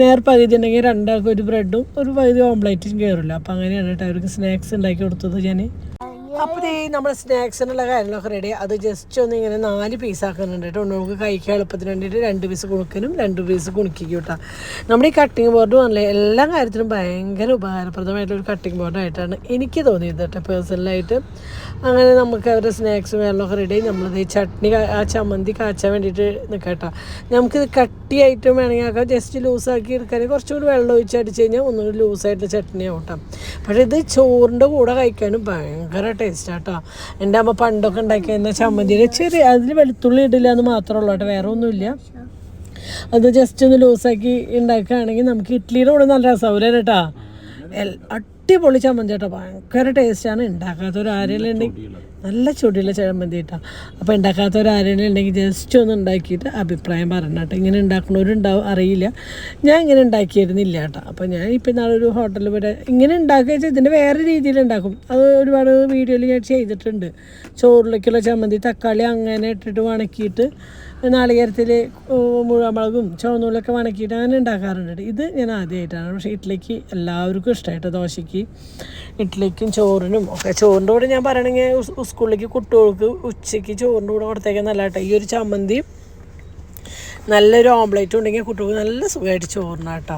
നേർ പകുതി ഉണ്ടെങ്കിൽ രണ്ടാൾക്കും ഒരു ബ്രെഡും ഒരു പകുതി ഓംപ്ലേറ്റും കയറില്ല. അപ്പം അങ്ങനെയാണ് കേട്ടോ അവർക്ക് സ്നാക്സ് ഉണ്ടാക്കി കൊടുത്തത് ഞാൻ. അപ്പോൾ ഈ നമ്മുടെ സ്നാക്സിനുള്ള കാര്യങ്ങളൊക്കെ റെഡി അത് ജസ്റ്റ് ഒന്ന് ഇങ്ങനെ നാല് പീസ് ആക്കുന്നുണ്ട് കേട്ടോ നമുക്ക് കഴിക്കാൻ എളുപ്പത്തിന് വേണ്ടിയിട്ട് രണ്ട് പീസ് കുണുക്കനും രണ്ട് പീസ് കുണുക്കിക്കും കേട്ടോ നമ്മുടെ ഈ കട്ടിങ് ബോർഡ് പറഞ്ഞില്ലേ എല്ലാ കാര്യത്തിനും ഭയങ്കര ഉപകാരപ്രദമായിട്ടൊരു കട്ടിങ് ബോർഡായിട്ടാണ് എനിക്ക് തോന്നിയത് കേട്ടോ പേഴ്സണലായിട്ട് അങ്ങനെ നമുക്ക് അവരുടെ സ്നാക്സ് കാര്യങ്ങളൊക്കെ റെഡി നമ്മളത് ഈ ചട്നി ആ ചമ്മന്തി കാച്ചാൻ വേണ്ടിയിട്ട് നിൽക്കട്ടോ നമുക്കിത് കട്ടിയായിട്ടും വേണമെങ്കിൽ ആക്കാം. ജസ്റ്റ് ലൂസാക്കി എടുക്കാൻ കുറച്ചുകൂടി വെള്ളം ഒഴിച്ച് അടിച്ച് കഴിഞ്ഞാൽ ഒന്നുകൂടി ലൂസായിട്ട് ചട്നി ആവട്ടെ പക്ഷേ ഇത് ചോറിന്റെ കൂടെ കഴിക്കാനും ഭയങ്കര ടേസ്റ്റ് ആട്ടോ എന്റെ അമ്മ പണ്ടൊക്കെ ഉണ്ടാക്കിയെന്ന ചമ്മന്തിയിൽ ചെറിയ അതിൽ വെളുത്തുള്ളി ഇടില്ല എന്ന് മാത്രമേ ഉള്ളൂ കേട്ടോ വേറെ ഒന്നുമില്ല. അത് ജസ്റ്റ് ഒന്ന് ലൂസാക്കി ഉണ്ടാക്കുകയാണെങ്കിൽ നമുക്ക് ഇഡ്ഡലിയുടെ കൂടെ നല്ല രസമാവില്ല കേട്ടോ അടിപൊളി ചമ്മന്തി കേട്ടോ ഭയങ്കര ടേസ്റ്റാണ് ഉണ്ടാക്കാത്തൊരു ആരെങ്കിലും ഉണ്ടെങ്കിൽ നല്ല ചൂടുള്ള ചമ്മന്തി കേട്ടോ. അപ്പോൾ ഉണ്ടാക്കാത്തവരാരെങ്കിലും ഉണ്ടെങ്കിൽ ജസ്റ്റ് ഒന്ന് ഉണ്ടാക്കിയിട്ട് അഭിപ്രായം പറയണം കേട്ടോ. ഇങ്ങനെ ഉണ്ടാക്കണവരുണ്ടാവും അറിയില്ല. ഞാൻ ഇങ്ങനെ ഉണ്ടാക്കിയിരുന്നില്ല കേട്ടോ. അപ്പോൾ ഞാൻ ഇപ്പം നാളെ ഒരു ഹോട്ടലിൽ പോയിട്ട് ഇങ്ങനെ ഉണ്ടാക്കുക വെച്ചാൽ ഇതിന്റെ വേറെ രീതിയിൽ ഉണ്ടാക്കും അത് ഒരുപാട് വീഡിയോയിൽ ഞാൻ ചെയ്തിട്ടുണ്ട്. ചോറിലേക്കുള്ള ചമ്മന്തി തക്കാളി അങ്ങനെ ഇട്ടിട്ട് വണക്കിയിട്ട് നാളികേരത്തിൽ മുഴുവൻ ചുവന്നുള്ളിലൊക്കെ വണക്കിയിട്ട് അങ്ങനെ ഉണ്ടാക്കാറുണ്ട് ഇത് ഞാൻ ആദ്യമായിട്ടാണ്. പക്ഷേ ഇഡ്ഡലിക്ക് എല്ലാവർക്കും ഇഷ്ടമായിട്ട് ദോശയ്ക്ക് ഇഡ്ഡലിക്കും ചോറിനും ഒക്കെ. ചോറിന്റെ കൂടെ ഞാൻ പറയണമെങ്കിൽ സ്കൂളിലേക്ക് കുട്ടികൾക്ക് ഉച്ചയ്ക്ക് ചോറിന്റെ കൂടെ കൊടുത്തേക്കാൻ നല്ല ഈ ഒരു ചമ്മന്തി നല്ലൊരു ഓംപ്ലേറ്റ് ഉണ്ടെങ്കിൽ കുട്ടികൾക്ക് നല്ല സുഖമായിട്ട് ചോറിനാട്ടോ.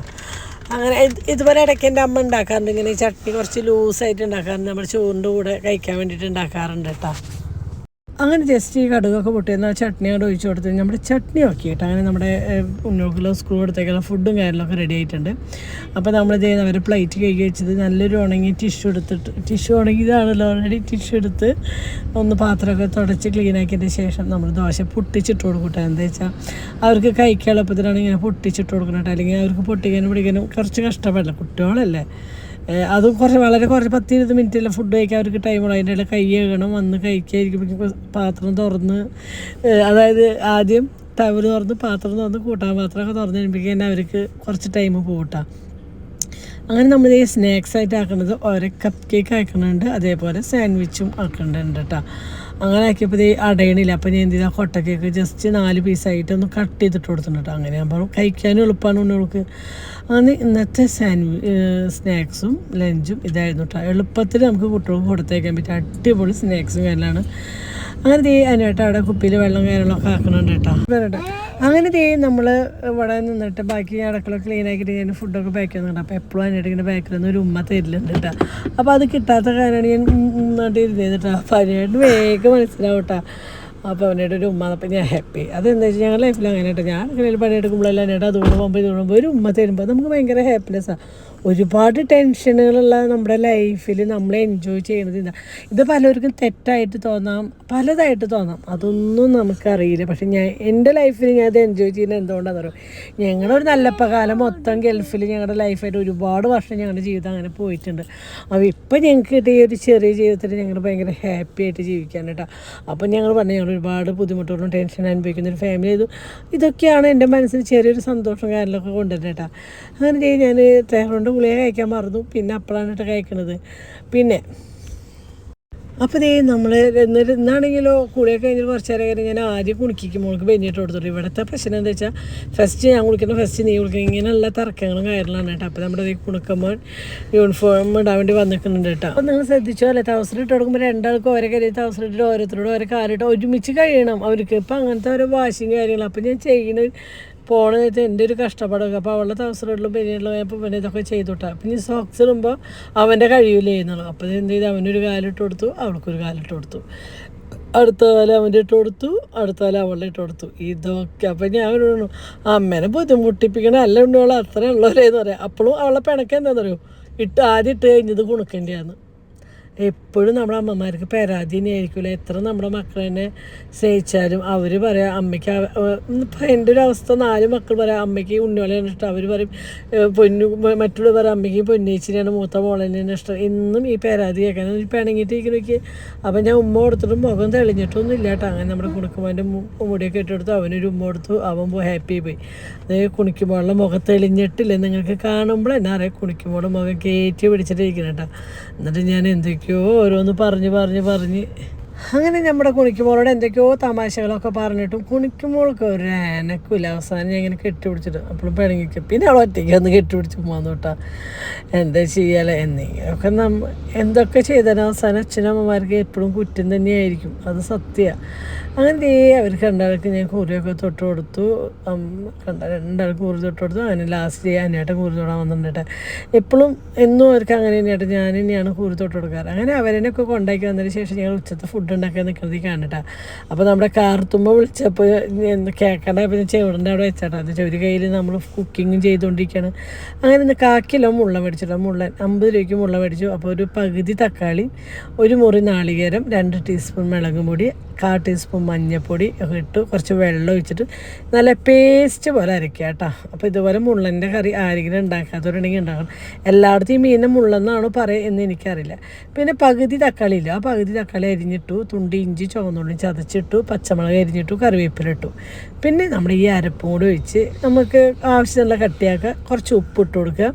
അങ്ങനെ ഇത് ഇതുപോലെ ഇടയ്ക്ക് എന്റെ അമ്മ ഉണ്ടാക്കാറുണ്ട്. ഇങ്ങനെ ചട്നി കുറച്ച് ലൂസായിട്ട് ഉണ്ടാക്കാറുണ്ട്. നമ്മുടെ ചോറിന്റെ കൂടെ കഴിക്കാൻ വേണ്ടിയിട്ട് ഉണ്ടാക്കാറുണ്ട് കേട്ടോ. അങ്ങനെ ജസ്റ്റ് ഈ കടുകൊക്കെ പൊട്ടിയെന്നാൽ ചട്നി അവിടെ ഒഴിച്ച് കൊടുത്ത് നമ്മുടെ ചട്നി ഒക്കെ അങ്ങനെ നമ്മുടെ ഉന്നോക്കുള്ള സ്ക്രൂ എടുത്തേക്കുള്ള ഫുഡും കാര്യങ്ങളൊക്കെ റെഡി ആയിട്ടുണ്ട്. അപ്പോൾ നമ്മൾ ഇത് അവർ പ്ലേറ്റ് കഴുകി വെച്ചത് നല്ലൊരു ഉണങ്ങി ടിഷ്യൂ എടുത്തിട്ട് ടിഷ്യൂ ഉണങ്ങിയതാണല്ലോ ഓൾറെഡി ടിഷ്യൂ എടുത്ത് ഒന്ന് പാത്രമൊക്കെ തുടച്ച് ക്ലീൻ ആക്കിയതിന് ശേഷം നമ്മൾ ദോശ പൊട്ടിച്ചിട്ട് കൊടുക്കട്ടെ എന്താ വെച്ചാൽ അവർക്ക് കഴിക്കാൻ എളുപ്പത്തിലാണ് ഇങ്ങനെ പൊട്ടിച്ചിട്ട് കൊടുക്കണം അല്ലെങ്കിൽ അവർക്ക് പൊട്ടിക്കാനും പിടിക്കാനും കുറച്ച് കഷ്ടപ്പെടില്ല കുട്ടികളല്ലേ. അത് കുറച്ച് വളരെ കുറച്ച് പത്ത് ഇരുപത് മിനിറ്റില്ല ഫുഡ് കഴിക്കാൻ അവർക്ക് ടൈമുള്ളൂ അതിന്റെ ഇടയിൽ കൈ കഴുകണം വന്ന് കഴിക്കാതിരിക്കുമ്പോഴേക്കും പാത്രം തുറന്ന് അതായത് ആദ്യം ടവർ തുറന്ന് പാത്രം തുറന്ന് കൂട്ടാൻ പാത്രമൊക്കെ തുറന്ന് കഴിയുമ്പോഴേക്കും തന്നെ അവർക്ക് കുറച്ച് ടൈം പോകട്ടാ അങ്ങനെ നമ്മൾ ഈ സ്നാക്സ് ആയിട്ട് ആക്കുന്നത് ഓരോ കപ്പ് കേക്ക് ആക്കുന്നുണ്ട് അതേപോലെ സാൻഡ്വിച്ചും ആക്കുന്നുണ്ട് കേട്ടോ. അങ്ങനെ ആക്കിയപ്പോൾ ഇത് അടയണില്ല. അപ്പോൾ ഞാൻ എന്ത് ചെയ്താൽ കൊട്ട കേക്ക് ജസ്റ്റ് നാല് പീസായിട്ട് ഒന്ന് കട്ട് ചെയ്തിട്ട് കൊടുത്തിട്ടുണ്ട് അങ്ങനെ ആകുമ്പോൾ കഴിക്കാനും എളുപ്പമാണ് ഉണ്ണുകൾക്ക് അങ്ങനെ ഇന്നത്തെ സാൻഡ്വി സ്നാക്സും ലഞ്ചും ഇതായിരുന്നു കേട്ടോ എളുപ്പത്തിൽ നമുക്ക് കുട്ടികൾക്ക് കൊടുത്തേക്കാൻ പറ്റിയ അടിപൊളി സ്നാക്സും കാര്യമാണ് അങ്ങനെ ദേ അതിനായിട്ട് അവിടെ കുപ്പിയിൽ വെള്ളം കാര്യങ്ങളൊക്കെ ആക്കണുണ്ട് കേട്ടോ അങ്ങനെ ദേ നമ്മൾ ഇവിടെ നിന്നിട്ട് ബാക്കി അടക്കള ക്ലീൻ ആക്കിയിട്ട് ഞാൻ ഫുഡൊക്കെ പാക്ക് ചെയ്യുന്നുണ്ട്. അപ്പോൾ എപ്പോഴും അതിനായിട്ട് ഇങ്ങനെ പാക്ക് ചെയ്യുന്ന ഒരു ഉമ്മ തരില്ലുണ്ട് കേട്ടോ അപ്പോൾ അത് കിട്ടാത്ത കാര്യമാണ് ഞാൻ നന്നായിട്ട് അപ്പോൾ അതിനായിട്ട് വേഗം മനസ്സിലാവട്ടാ. അപ്പോൾ അവനായിട്ട് ഒരു ഉമ്മ അപ്പം ഞാൻ ഹാപ്പി അതെന്താ വെച്ചാൽ ഞങ്ങളുടെ ലൈഫിൽ അങ്ങനെ കേട്ടോ ഞാൻ അങ്ങനെ പണിയെടുക്കുമ്പോഴെല്ലാം എന്നിട്ട് അതുകൊണ്ട് പോകുമ്പോൾ ഇതുകൊണ്ട് പോകുമ്പോൾ ഒരു ഉമ്മ തരുമ്പോൾ നമുക്ക് ഭയങ്കര ഹാപ്പിനെസ്സാണ് ഒരുപാട് ടെൻഷനുകളുള്ള നമ്മുടെ ലൈഫിൽ നമ്മൾ എൻജോയ് ചെയ്യുന്നത് ഇതാ. ഇത് പലർക്കും തെറ്റായിട്ട് തോന്നാം പലതായിട്ട് തോന്നാം. അതൊന്നും നമുക്കറിയില്ല. പക്ഷെ ഞാൻ എന്റെ ലൈഫിൽ ഞാൻ അത് എൻജോയ് ചെയ്യുന്നത് എന്തുകൊണ്ടാണെന്ന് ഞങ്ങളുടെ ഒരു നല്ലപ്പ കാലം മൊത്തം ഗൾഫിൽ ഞങ്ങളുടെ ലൈഫായിട്ട് ഒരുപാട് വർഷം ഞങ്ങളുടെ ജീവിതം അങ്ങനെ പോയിട്ടുണ്ട്. അപ്പോൾ ഇപ്പം ഞങ്ങൾക്ക് കിട്ടിയ ഒരു ചെറിയ ജീവിതത്തിൽ ഞങ്ങൾ ഭയങ്കര ഹാപ്പി ആയിട്ട് ജീവിക്കാൻ കേട്ടോ. അപ്പം ഞങ്ങൾ പറഞ്ഞു ഞങ്ങൾ ഒരുപാട് ബുദ്ധിമുട്ടുകളും ടെൻഷൻ അനുഭവിക്കുന്ന ഒരു ഫാമിലി ഇത് ഇതൊക്കെയാണ് എന്റെ മനസ്സിൽ ചെറിയൊരു സന്തോഷം കാര്യങ്ങളൊക്കെ കൊണ്ടുവരുന്നത് കേട്ടോ. അങ്ങനെ ഞാൻ തേഹോണ്ട് ഗുളിക കഴിക്കാൻ മറന്നു. പിന്നെ അപ്പോഴാണ് കേട്ടോ കഴിക്കണത്. പിന്നെ അപ്പോൾ ദേ നമ്മൾ എന്നിട്ട് ഇന്നാണെങ്കിലോ കുളിയൊക്കെ കഴിഞ്ഞിട്ട് കുറച്ച് നേരം കഴിഞ്ഞ് ഞാൻ ആദ്യം കുളിക്കും മോൾക്ക് വെഞ്ഞിട്ട് കൊടുത്തിട്ട് ഇവിടുത്തെ പ്രശ്നം എന്താ വെച്ചാൽ ഫസ്റ്റ് ഞാൻ കുളിക്കുന്ന ഫസ്റ്റ് നീ കുളിക്കുക ഇങ്ങനെയുള്ള തർക്കങ്ങളും കാര്യങ്ങളാണ് കേട്ടോ. അപ്പോൾ നമ്മുടെ കുണുക്കമ്മ യൂണിഫോം ഇടാൻ വേണ്ടി വന്നിട്ടുണ്ട് കേട്ടോ. അപ്പോൾ നിങ്ങൾ ശ്രദ്ധിച്ചോ അല്ലേ? തവസരം ഇട്ട് കൊടുക്കുമ്പോൾ രണ്ടാൾക്കും ഓരോ കരി തവസരം ഇട്ടിട്ട് ഓരോരുത്തരോട് ഓരോ കാലിട്ട് ഒരുമിച്ച് കഴിയണം അവർക്ക്. ഇപ്പം അങ്ങനത്തെ ഓരോ വാശിയും കാര്യങ്ങളും. അപ്പോൾ ഞാൻ ചെയ്യുന്ന പോണത് എന്റെ ഒരു കഷ്ടപ്പാടൊക്കെ അപ്പോൾ അവളുടെ തവസരങ്ങളിലും പെരിയുള്ള അപ്പോൾ പിന്നെ ഇതൊക്കെ ചെയ്തുട്ടാ. അപ്പം ഈ സോക്സ് ഇടുമ്പോൾ അവന്റെ കഴിവില്ലേ എന്നുള്ളൂ. അപ്പോൾ എന്ത് ചെയ്ത്? അവനൊരു കാലിട്ട് കൊടുത്തു അവൾക്കൊരു കാലിട്ട് കൊടുത്തു. അടുത്ത കാലം അവന്റെ ഇട്ട് കൊടുത്തു അടുത്ത കാലം അവളുടെ ഇട്ട് കൊടുത്തു. ഇതൊക്കെ. അപ്പം ഞാൻ അവരോട് അമ്മേനെ ബുദ്ധിമുട്ടിപ്പിക്കണ അല്ല ഉണ്ടോളൂ അത്രേ ഉള്ളവരേന്ന് പറയാം. അപ്പോഴും അവളെ പിണക്കം എന്താണെന്ന് അറിയോ ഇട്ട് ആദ്യം ഇട്ട് കഴിഞ്ഞത് കുണുക്കേണ്ടിയാന്ന് എപ്പോഴും നമ്മുടെ അമ്മമാർക്ക് പരാതി തന്നെയായിരിക്കില്ല എത്ര നമ്മുടെ മക്കളെന്നെ സ്നേഹിച്ചാലും അവർ പറയാം അമ്മയ്ക്ക് ഇപ്പം എന്റെ ഒരു അവസ്ഥ നാല് മക്കൾ പറയാം അമ്മയ്ക്ക് ഉണ്ണിയോളെയാണ് ഇഷ്ടം. അവർ പറയും പൊന്നു മറ്റുള്ള പറയാം അമ്മയ്ക്ക് പൊന്നേച്ചിനെയാണ് മൂത്ത മോളെന്നെയാണ് ഇഷ്ടം. എന്നും ഈ പരാതി കേൾക്കാൻ ഒരു പിണങ്ങിയിട്ടിരിക്കണേക്ക് അപ്പം ഞാൻ ഉമ്മ കൊടുത്തിട്ട് മുഖം തെളിഞ്ഞിട്ടൊന്നും ഇല്ല കേട്ടോ. അങ്ങനെ നമ്മുടെ കുണുക്കുമാന്റെ മുടിയൊക്കെ ഇട്ടെടുത്തു അവനൊരു ഉമ്മ കൊടുത്തു. അവൻ പോയി ഹാപ്പി പോയി. അതായത് കുണിക്കുമ്പോളുടെ മുഖം തെളിഞ്ഞിട്ടില്ല. നിങ്ങൾക്ക് കാണുമ്പോൾ എന്നാ അറിയാം കുണിക്കുമ്പോളുടെ മുഖം കയറ്റി പിടിച്ചിട്ടിരിക്കണം കേട്ടോ. എന്നിട്ട് ഞാൻ എന്തൊക്കെയോ ഓരോന്ന് പറഞ്ഞ് പറഞ്ഞ് പറഞ്ഞ്. അങ്ങനെ നമ്മുടെ കുണിക്കുമോളോട് എന്തൊക്കെയോ തമാശകളൊക്കെ പറഞ്ഞിട്ടും കുണിക്കുമോൾക്ക് ഒരു എനക്കില്ല അവസാനം ഞാൻ ഇങ്ങനെ കെട്ടിപ്പിടിച്ചിട്ട് അപ്പോഴും പിണങ്ങിക്കും. പിന്നെ അവൾ ഒറ്റയ്ക്ക് ഒന്ന് കെട്ടിപിടിച്ച് പോകാൻ തൊട്ടാ. എന്താ ചെയ്യാലേ? എന്തെങ്കിലുമൊക്കെ നമ്മ എന്തൊക്കെ ചെയ്താലും അവസാനം അച്ഛനമ്മമാർക്ക് എപ്പോഴും കുറ്റം തന്നെയായിരിക്കും. അത് സത്യമാണ് അങ്ങനെ ദേ അവർ രണ്ടാൾക്ക് ഞാൻ കൂറിയൊക്കെ തൊട്ട് കൊടുത്തു. കണ്ട രണ്ടാൾക്ക് കൂറി തൊട്ട് കൊടുത്തു. അങ്ങനെ ലാസ്റ്റ് അന്നേട്ടൻ കൂറി തൊടാൻ വന്നിട്ട് എപ്പോഴും എന്നും അവർക്ക് അങ്ങനെ തന്നെയായിട്ട് ഞാൻ തന്നെയാണ് കൂറി തൊട്ട് കൊടുക്കാറ്. അങ്ങനെ അവരെന്നൊക്കെ കൊണ്ടാക്കി വന്നതിന് ശേഷം ഞങ്ങൾ ഉച്ചത്തെ ഫുഡ് ഉണ്ടാക്കാൻ നിൽക്കുന്നത് കാണട്ടാ അപ്പോൾ നമ്മുടെ കാർത്തുമ്പോൾ വിളിച്ചപ്പോൾ കേൾക്കണ്ട. ഞാൻ ചെവിടന്റെ അവിടെ വെച്ചാട്ടാ. അത് ഒരു കയ്യിൽ നമ്മൾ കുക്കിങ്ങും ചെയ്തുകൊണ്ടിരിക്കുകയാണ്. അങ്ങനെ ഇന്ന് കാക്കിലോ കിലോ മുള്ള മേടിച്ചിട്ട്. മുള്ളൻ അമ്പത് രൂപയ്ക്ക് മുള്ള മേടിച്ചു. അപ്പോൾ ഒരു പകുതി തക്കാളി ഒരു മുറി നാളികേരം രണ്ട് ടീസ്പൂൺ മുളകും പൊടി കാ ടീസ്പൂൺ മഞ്ഞൾപ്പൊടി ഒക്കെ ഇട്ട് കുറച്ച് വെള്ളം ഒഴിച്ചിട്ട് നല്ല പേസ്റ്റ് പോലെ അരയ്ക്കുക കേട്ടോ. അപ്പോൾ ഇതുപോലെ മുള്ളന്റെ കറി ആരെങ്കിലും ഉണ്ടാക്കാത്തവരുണ്ടെങ്കിൽ ഉണ്ടാക്കണം. എല്ലായിടത്തും ഈ മീനിനെ മുള്ളെന്നാണോ പറയുക എന്ന് എനിക്കറിയില്ല. പിന്നെ പകുതി തക്കാളി ഇല്ല? ആ പകുതി തക്കാളി അരിഞ്ഞിട്ടു തുണ്ടി ഇഞ്ചി ചുവന്നുള്ളി ചതച്ചിട്ടു പച്ചമുളക് അരിഞ്ഞിട്ടു കറിവേപ്പില ഇട്ടു പിന്നെ നമ്മൾ ഈ അരപ്പും കൂടി ഒഴിച്ച് നമുക്ക് ആവശ്യമുള്ള കട്ടിയാക്കുക കുറച്ച് ഉപ്പ് ഇട്ട് കൊടുക്കുക.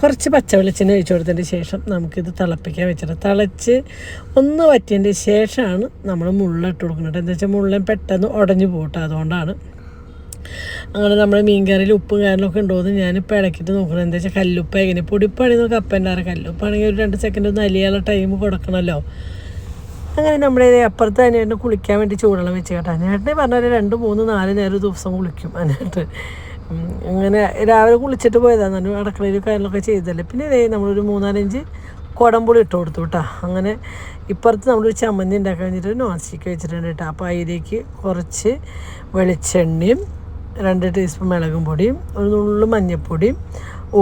കുറച്ച് പച്ച വെളിച്ചെണ്ണ ഒഴിച്ച് കൊടുത്തതിന് ശേഷം നമുക്കിത് തിളപ്പിക്കാൻ വെച്ചിട്ട് തിളച്ച് ഒന്ന് വറ്റിയതിന്റെ ശേഷമാണ് നമ്മൾ മുള്ള ഇട്ട് കൊടുക്കുന്നത്. എന്താ വെച്ചാൽ മുള്ളൻ പെട്ടെന്ന് ഉടഞ്ഞു പോകട്ടെ അതുകൊണ്ടാണ്. അങ്ങനെ നമ്മുടെ മീൻകറിയിൽ ഉപ്പും കാര്യങ്ങളൊക്കെ ഉണ്ടോ എന്ന് ഞാനിപ്പോൾ ഇടയ്ക്കിട്ട് നോക്കണം എന്താ വെച്ചാൽ കല്ലുപ്പ് എങ്ങനെ? പൊടിപ്പാണെങ്കിൽ നമുക്ക് അപ്പന്റെ കല്ലുപ്പാണെങ്കിൽ ഒരു രണ്ട് സെക്കൻഡ് ഒന്ന് അലിയാനുള്ള ടൈം കൊടുക്കണമല്ലോ. അങ്ങനെ നമ്മുടെ അപ്പുറത്ത് അതിനായിട്ട് കുളിക്കാൻ വേണ്ടി ചൂടുവെള്ളം വെച്ച് കേട്ടോ. അതിനായിട്ട് പറഞ്ഞാൽ രണ്ട് മൂന്ന് നാല് നേരം ദിവസം കുളിക്കും അതിനായിട്ട് അങ്ങനെ രാവിലെ കുളിച്ചിട്ട് പോയതാണ് നല്ല അടുക്കളയിൽ കാര്യങ്ങളൊക്കെ ചെയ്തല്ലേ പിന്നെ ഇതേ നമ്മളൊരു മൂന്നാലഞ്ച് കുടംപുളി ഇട്ട് കൊടുത്തു കേട്ടോ. അങ്ങനെ ഇപ്പുറത്ത് നമ്മളൊരു ചമ്മന്തി ഉണ്ടാക്കാൻ വേണ്ടിയിട്ട് നോൺ സ്റ്റിക്ക് വെച്ചിട്ടുണ്ട് കേട്ടോ. അപ്പോൾ അതിലേക്ക് കുറച്ച് വെളിച്ചെണ്ണയും രണ്ട് ടീസ്പൂൺ മുളകും പൊടിയും ഒരു നുള്ളു മഞ്ഞൾപ്പൊടിയും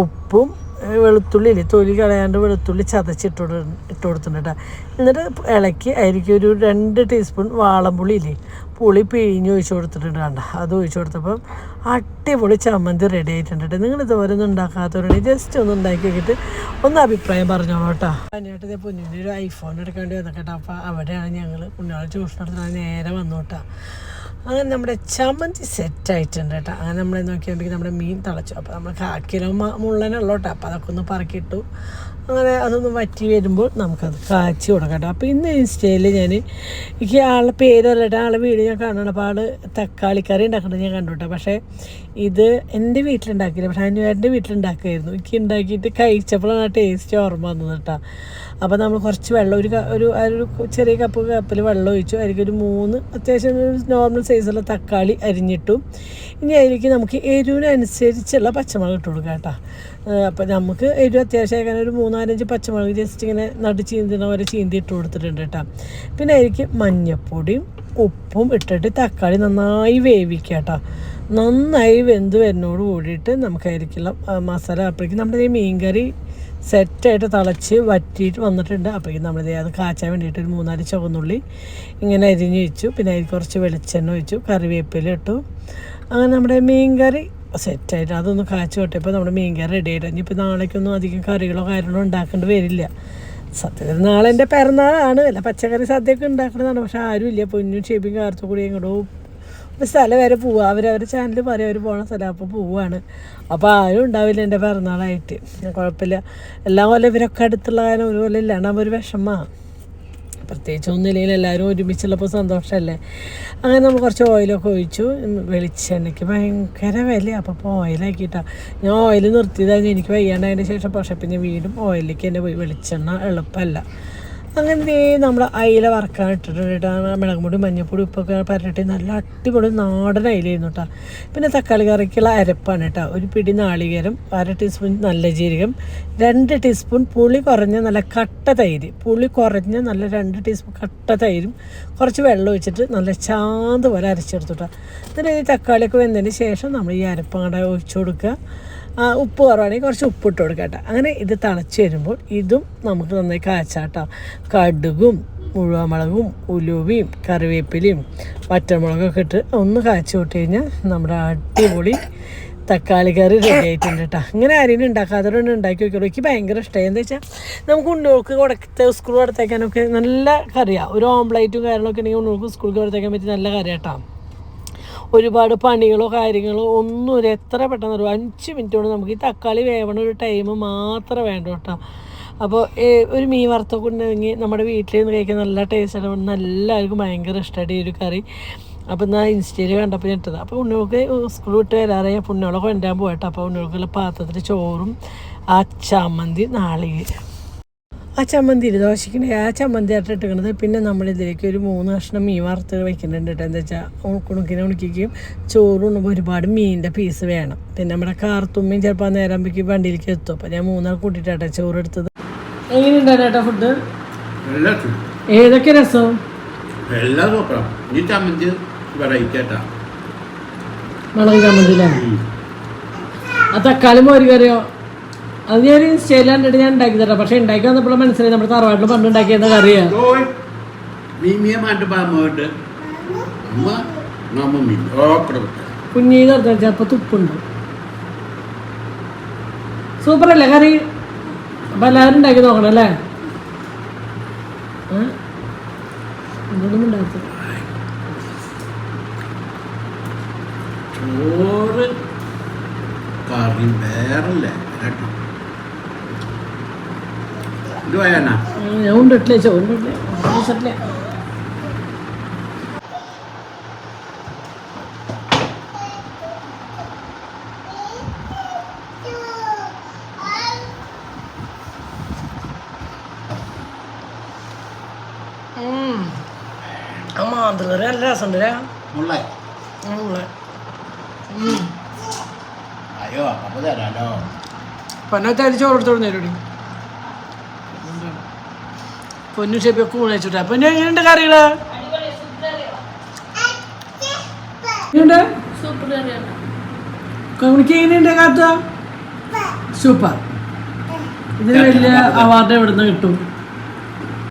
ഉപ്പും ഏഹ് വെളുത്തുള്ളി ഇല്ലേ? തൊലി കളയാണ്ട് വെളുത്തുള്ളി ചതച്ചിട്ട് ഇട്ട് കൊടുത്തിട്ടുണ്ട് എന്നിട്ട് ഇളക്കി അതിലേക്ക് ഒരു രണ്ട് ടീസ്പൂൺ വാളംപുളി ഇല്ലേ? പുളി പിഴിഞ്ഞ് ഒഴിച്ച് കൊടുത്തിട്ടുണ്ട് കണ്ട. അത് ഒഴിച്ച് കൊടുത്തപ്പം അടിപൊളി ചമ്മന്തി റെഡി ആയിട്ടുണ്ട് കേട്ടോ നിങ്ങൾ ഇതുപോലെ ഒന്നും ഉണ്ടാക്കാത്തവരുണ്ടെങ്കിൽ ജസ്റ്റ് ഒന്ന് ഉണ്ടാക്കി വെക്കിട്ട് ഒന്ന് അഭിപ്രായം പറഞ്ഞോളൂ കേട്ടോ അതിനായിട്ട് ഇതേ പൊന്നിന്റെ ഒരു ഐഫോൺ എടുക്കേണ്ടി വന്നിട്ടാണ് അപ്പോൾ അവിടെയാണ് ഞങ്ങൾ കുഞ്ഞാൾ ട്യൂഷൻ നേരെ വന്നു കേട്ടോ അങ്ങനെ നമ്മുടെ ചമ്മന്തി സെറ്റ് ആയിട്ടുണ്ട് കേട്ടോ. അങ്ങനെ നമ്മൾ നോക്കിയാൽ നമ്മുടെ മീൻ തിളച്ചു. അപ്പോൾ നമ്മൾ കാക്കിലോ മുള്ളനുള്ളൂ കേട്ടോ. അപ്പോൾ അതൊക്കെ ഒന്ന് പറക്കിയിട്ടു. അങ്ങനെ അതൊന്ന് വറ്റി വരുമ്പോൾ നമുക്കത് കാച്ചി കൊടുക്കാം കേട്ടോ. അപ്പോൾ ഇന്ന് ഇൻസ്റ്റയിൽ ഞാൻ എനിക്ക് ആളുടെ പേര് അറിയട്ടെ ആളുടെ വീഡിയോ ഞാൻ കാണണം. അപ്പോൾ ആൾ തക്കാളിക്കറി ഉണ്ടാക്കുന്നത് ഞാൻ കണ്ടു കേട്ടോ. പക്ഷേ ഇത് എന്റെ വീട്ടിലുണ്ടാക്കിയില്ല. പക്ഷേ അനുവാന്റെ വീട്ടിലുണ്ടാക്കുമായിരുന്നു എനിക്ക് ഉണ്ടാക്കിയിട്ട് കഴിച്ചപ്പോഴാണ് ആ ടേസ്റ്റ് ഓർമ്മ വന്നത് കേട്ടോ. അപ്പോൾ നമ്മൾ കുറച്ച് വെള്ളം ഒരു ഒരു ഒരു ചെറിയ കപ്പ് കപ്പിൽ വെള്ളം ഒഴിച്ചു. അതിലേക്ക് ഒരു മൂന്ന് അത്യാവശ്യം ഒരു നോർമൽ സൈസുള്ള തക്കാളി അരിഞ്ഞിട്ടു. ഇനി അതിലേക്ക് നമുക്ക് എരിവിനനുസരിച്ചുള്ള പച്ചമുളക് ഇട്ട് കൊടുക്കാം കേട്ടോ. അപ്പോൾ നമുക്ക് എരിവ് അത്യാവശ്യം ഒരു മൂന്നാലഞ്ച് പച്ചമുളക് ജസ്റ്റ് ഇങ്ങനെ നടു ചീന്തുന്ന പോലെ ചീന്തി ഇട്ട് കൊടുത്തിട്ടുണ്ട് കേട്ടോ. പിന്നെ അതിലേക്ക് മഞ്ഞൾപ്പൊടിയും ഉപ്പും ഇട്ടിട്ട് തക്കാളി നന്നായി വേവിക്കുക കേട്ടോ. നന്നായി വെന്ത് വരുന്നതോട് കൂടിയിട്ട് നമുക്ക് അതിലേക്കുള്ള മസാല അപ്പോഴേക്കും നമ്മുടെ ഈ മീൻകറി സെറ്റായിട്ട് തിളച്ച് വറ്റിയിട്ട് വന്നിട്ടുണ്ട്. അപ്പോഴേക്കും നമ്മൾ അത് കാച്ചാൻ വേണ്ടിയിട്ട് ഒരു മൂന്നാൽ ചുവന്നുള്ളി ഇങ്ങനെ അരിഞ്ഞ് വെച്ചു. പിന്നെ അതിൽ കുറച്ച് വെളിച്ചെണ്ണ ഒഴിച്ചു. കറിവേപ്പില ഇട്ടു. അങ്ങനെ നമ്മുടെ മീൻ മീൻകറി സെറ്റായിട്ട് അതൊന്ന് കാച്ചു കൊട്ടിയപ്പോൾ നമ്മുടെ നമ്മുടെ മീൻകറി റെഡി ആയിട്ട് ഇനിയിപ്പോൾ നാളേക്കൊന്നും അധികം കറികളോ കാര്യങ്ങളോ ഉണ്ടാക്കേണ്ടി വരില്ല. സത്യത്തിൽ നാളെ എന്റെ പിറന്നാളാണ്. അല്ല പച്ചക്കറി സദ്യയൊക്കെ ഉണ്ടാക്കണതാണ്. പക്ഷെ ആരുമില്ല. പൊന്നും ചെബിയും കാർത്തു കൂടി ഇങ്ങോട്ടോ ഒരു സ്ഥലം വരെ പോവുക അവരവരുടെ ചാനൽ പറയും അവർ പോണ സ്ഥലം അപ്പോൾ പോവുകയാണ് അപ്പോൾ ആരും ഉണ്ടാവില്ല എന്റെ പിറന്നാളായിട്ട്. കുഴപ്പമില്ല. എല്ലാ കൊല്ലം ഇവരൊക്കെ അടുത്തുള്ള കാലം ഒരു കൊല്ലം ഇല്ലാണ്ടാകുമ്പോൾ ഒരു വിഷമമാണ് പ്രത്യേകിച്ച് ഒന്നുമില്ലെങ്കിൽ എല്ലാവരും ഒരുമിച്ചുള്ളപ്പോൾ സന്തോഷമല്ലേ അങ്ങനെ നമ്മൾ കുറച്ച് ഓയിലൊക്കെ ഒഴിച്ചു. വെളിച്ചെണ്ണയ്ക്ക് ഭയങ്കര വില അപ്പോൾ ഇപ്പോൾ ഓയിലാക്കിയിട്ടാണ് ഞാൻ ഓയിൽ നിർത്തിയതാണ് എനിക്ക് വയ്യാണ്ടതിന് ശേഷം. പക്ഷേ പിന്നെ വീണ്ടും ഓയിലേക്ക് തന്നെ പോയി. വെളിച്ചെണ്ണ എളുപ്പമല്ല. അങ്ങനെ നമ്മുടെ അയില വറക്കാൻ ഇട്ടിട്ടുണ്ട് മുളകുപൊടി മഞ്ഞൾപ്പൊടി ഉപ്പൊക്കെ പരട്ടി നല്ല അടിപൊളി നാടൻ അയിലായിരുന്നു കേട്ടോ പിന്നെ തക്കാളി കറിക്കുള്ള അരപ്പാണ് കേട്ടോ ഒരു പിടി നാളികേരം അര ടീസ്പൂൺ നല്ല ജീരകം രണ്ട് ടീസ്പൂൺ പുളി കുറഞ്ഞ നല്ല കട്ട തൈര്. പുളി കുറഞ്ഞ നല്ല രണ്ട് ടീസ്പൂൺ കട്ട തൈരും കുറച്ച് വെള്ളം ഒഴിച്ചിട്ട് നല്ല ചാന്ത് പോലെ അരച്ചെടുത്തു കേട്ടോ എന്നിട്ട് ഈ തക്കാളിയൊക്കെ വെന്തതിന് ശേഷം നമ്മൾ ഈ അരപ്പാടെ ഒഴിച്ചു കൊടുക്കുക. ഉപ്പ് കുറവാണെങ്കിൽ കുറച്ച് ഉപ്പ് ഇട്ട് കൊടുക്കട്ടെ അങ്ങനെ ഇത് തിളച്ച് വരുമ്പോൾ ഇതും നമുക്ക് നന്നായി കാച്ചാട്ടോ കടുകും മുഴുവമുളകും ഉലുവയും കറിവേപ്പിലയും പച്ചമുളകൊക്കെ ഇട്ട് ഒന്ന് കാച്ചു വിട്ട് കഴിഞ്ഞാൽ നമ്മുടെ അടിപൊളി തക്കാളി കറി റെഡി ആയിട്ടുണ്ട് കേട്ടോ. അങ്ങനെ ആരെയും ഉണ്ടാക്കാത്തവരോട് ഉണ്ടാക്കി നോക്കിയോളൂ എനിക്ക് ഭയങ്കര ഇഷ്ടമായി എന്താ വെച്ചാൽ നമുക്ക് ഉണ്ണുകൾക്ക് കൊടുത്ത് സ്കൂൾ കൊടുത്തേക്കാനൊക്കെ നല്ല കറിയാണ് ഒരു ഓംപ്ലേറ്റും കാര്യങ്ങളൊക്കെ ഉണ്ടെങ്കിൽ ഉണ്ണുകൾക്ക് സ്കൂളിൽ കൊടുത്തേക്കാൻ പറ്റിയ നല്ല കറിയാട്ടോ ഒരുപാട് പണികളോ കാര്യങ്ങളോ ഒന്നും ഒരു എത്ര പെട്ടെന്ന് ഒരു അഞ്ച് മിനിറ്റ് കൊണ്ട് നമുക്ക് ഈ തക്കാളി വേവണ ഒരു ടൈം മാത്രമേ വേണ്ടൂ കേട്ടോ. അപ്പോൾ ഒരു മീൻ വറുത്തൊക്കെ ഉണ്ടെങ്കിൽ നമ്മുടെ വീട്ടിൽ നിന്ന് കഴിക്കാൻ നല്ല ടേസ്റ്റാണ് എല്ലാവർക്കും ഭയങ്കര ഇഷ്ടമായിട്ട് ഈ ഒരു കറി. അപ്പോൾ എന്നാൽ ഇൻസ്റ്റയിൽ കണ്ടപ്പോൾ ഞാൻ ഇട്ടത്. അപ്പോൾ ഉണ്ണികൾക്ക് സ്കൂൾ വിട്ട് വരാറായി. ഉണ്ണികളെ കൊണ്ടുവരാൻ പോയിട്ട് അപ്പോൾ ഉണ്ണികൾക്കുള്ള പാത്രത്തിൽ ചോറും ആ ചമ്മന്തി നാളികേരം. ആ ചമ്മന്തി ഇരു ദോശയ്ക്ക് ആ ചമ്മന്തി ഇട്ടിക്കണത് പിന്നെ നമ്മളിതിലേക്ക് ഒരു മൂന്ന് കഷ്ണം മീൻ വറുത്ത് വയ്ക്കുന്നുണ്ട് കേട്ടോ. എന്താ വെച്ചാൽ കുണുക്കിനെ ഉണക്കിക്കും. ചോറ് ഉണ്ണുമ്പോൾ ഒരുപാട് മീനിന്റെ പീസ് വേണം. പിന്നെ നമ്മുടെ കാർത്തുമ്മയും ചിലപ്പോൾ ആ നേരം ആകുമ്പോഴേക്കും വണ്ടിയിലേക്ക് എത്തും. അപ്പോൾ ഞാൻ മൂന്നാൾ കൂട്ടിയിട്ടാട്ടെ ചോറ് എടുത്തത്. എങ്ങനെയുണ്ടായിരുന്നു ചേട്ടാ ഫുഡ് ഏതൊക്കെ രസം? മുളക് ചമ്മന്തിയില്ലേ ആ തക്കാളി മോര് കറിയോ? അത് ഞാൻ ഇൻസ്റ്റയിൽ കണ്ടിട്ട് ഞാൻ ഉണ്ടാക്കി തരാം. പക്ഷെ ഉണ്ടാക്കി വന്നപ്പോൾ മനസ്സിലായി നമ്മുടെ തറവാട്ടിൽ പണ്ട് ഉണ്ടാക്കിയെന്ന കറിയാ. കുഞ്ഞി ചിലപ്പോൾ തുപ്പുണ്ട്. സൂപ്പർ അല്ലേ കറി? അപ്പൊ എല്ലാവരും ഉണ്ടാക്കി നോക്കണം അല്ലേ? ചോറ് കറി വേറല്ലേ? കേട്ടോ ഇത് വയാനാ ഞാൻ ഉണ്ടിട്ടില്ലേ ചോറിട്ടില്ലേ വെച്ചിട്ടില്ലേ ആ മാന്തളറി നല്ല രസമുണ്ടല്ലേ മുള്ളേ ഉള്ള അയ്യോ അപ്പൊ തരാലോ പൊന്നത്താരി ചോറ് എടുത്തോണ്ട് നേരോടി പൊന്നു ഷെപ്പിയൊക്കെ പൊന്നു എങ്ങനെയുണ്ട് കാത്ത സൂപ്പർ. ഇതിന് വലിയ അവാർഡ് എവിടെ നിന്ന് കിട്ടും?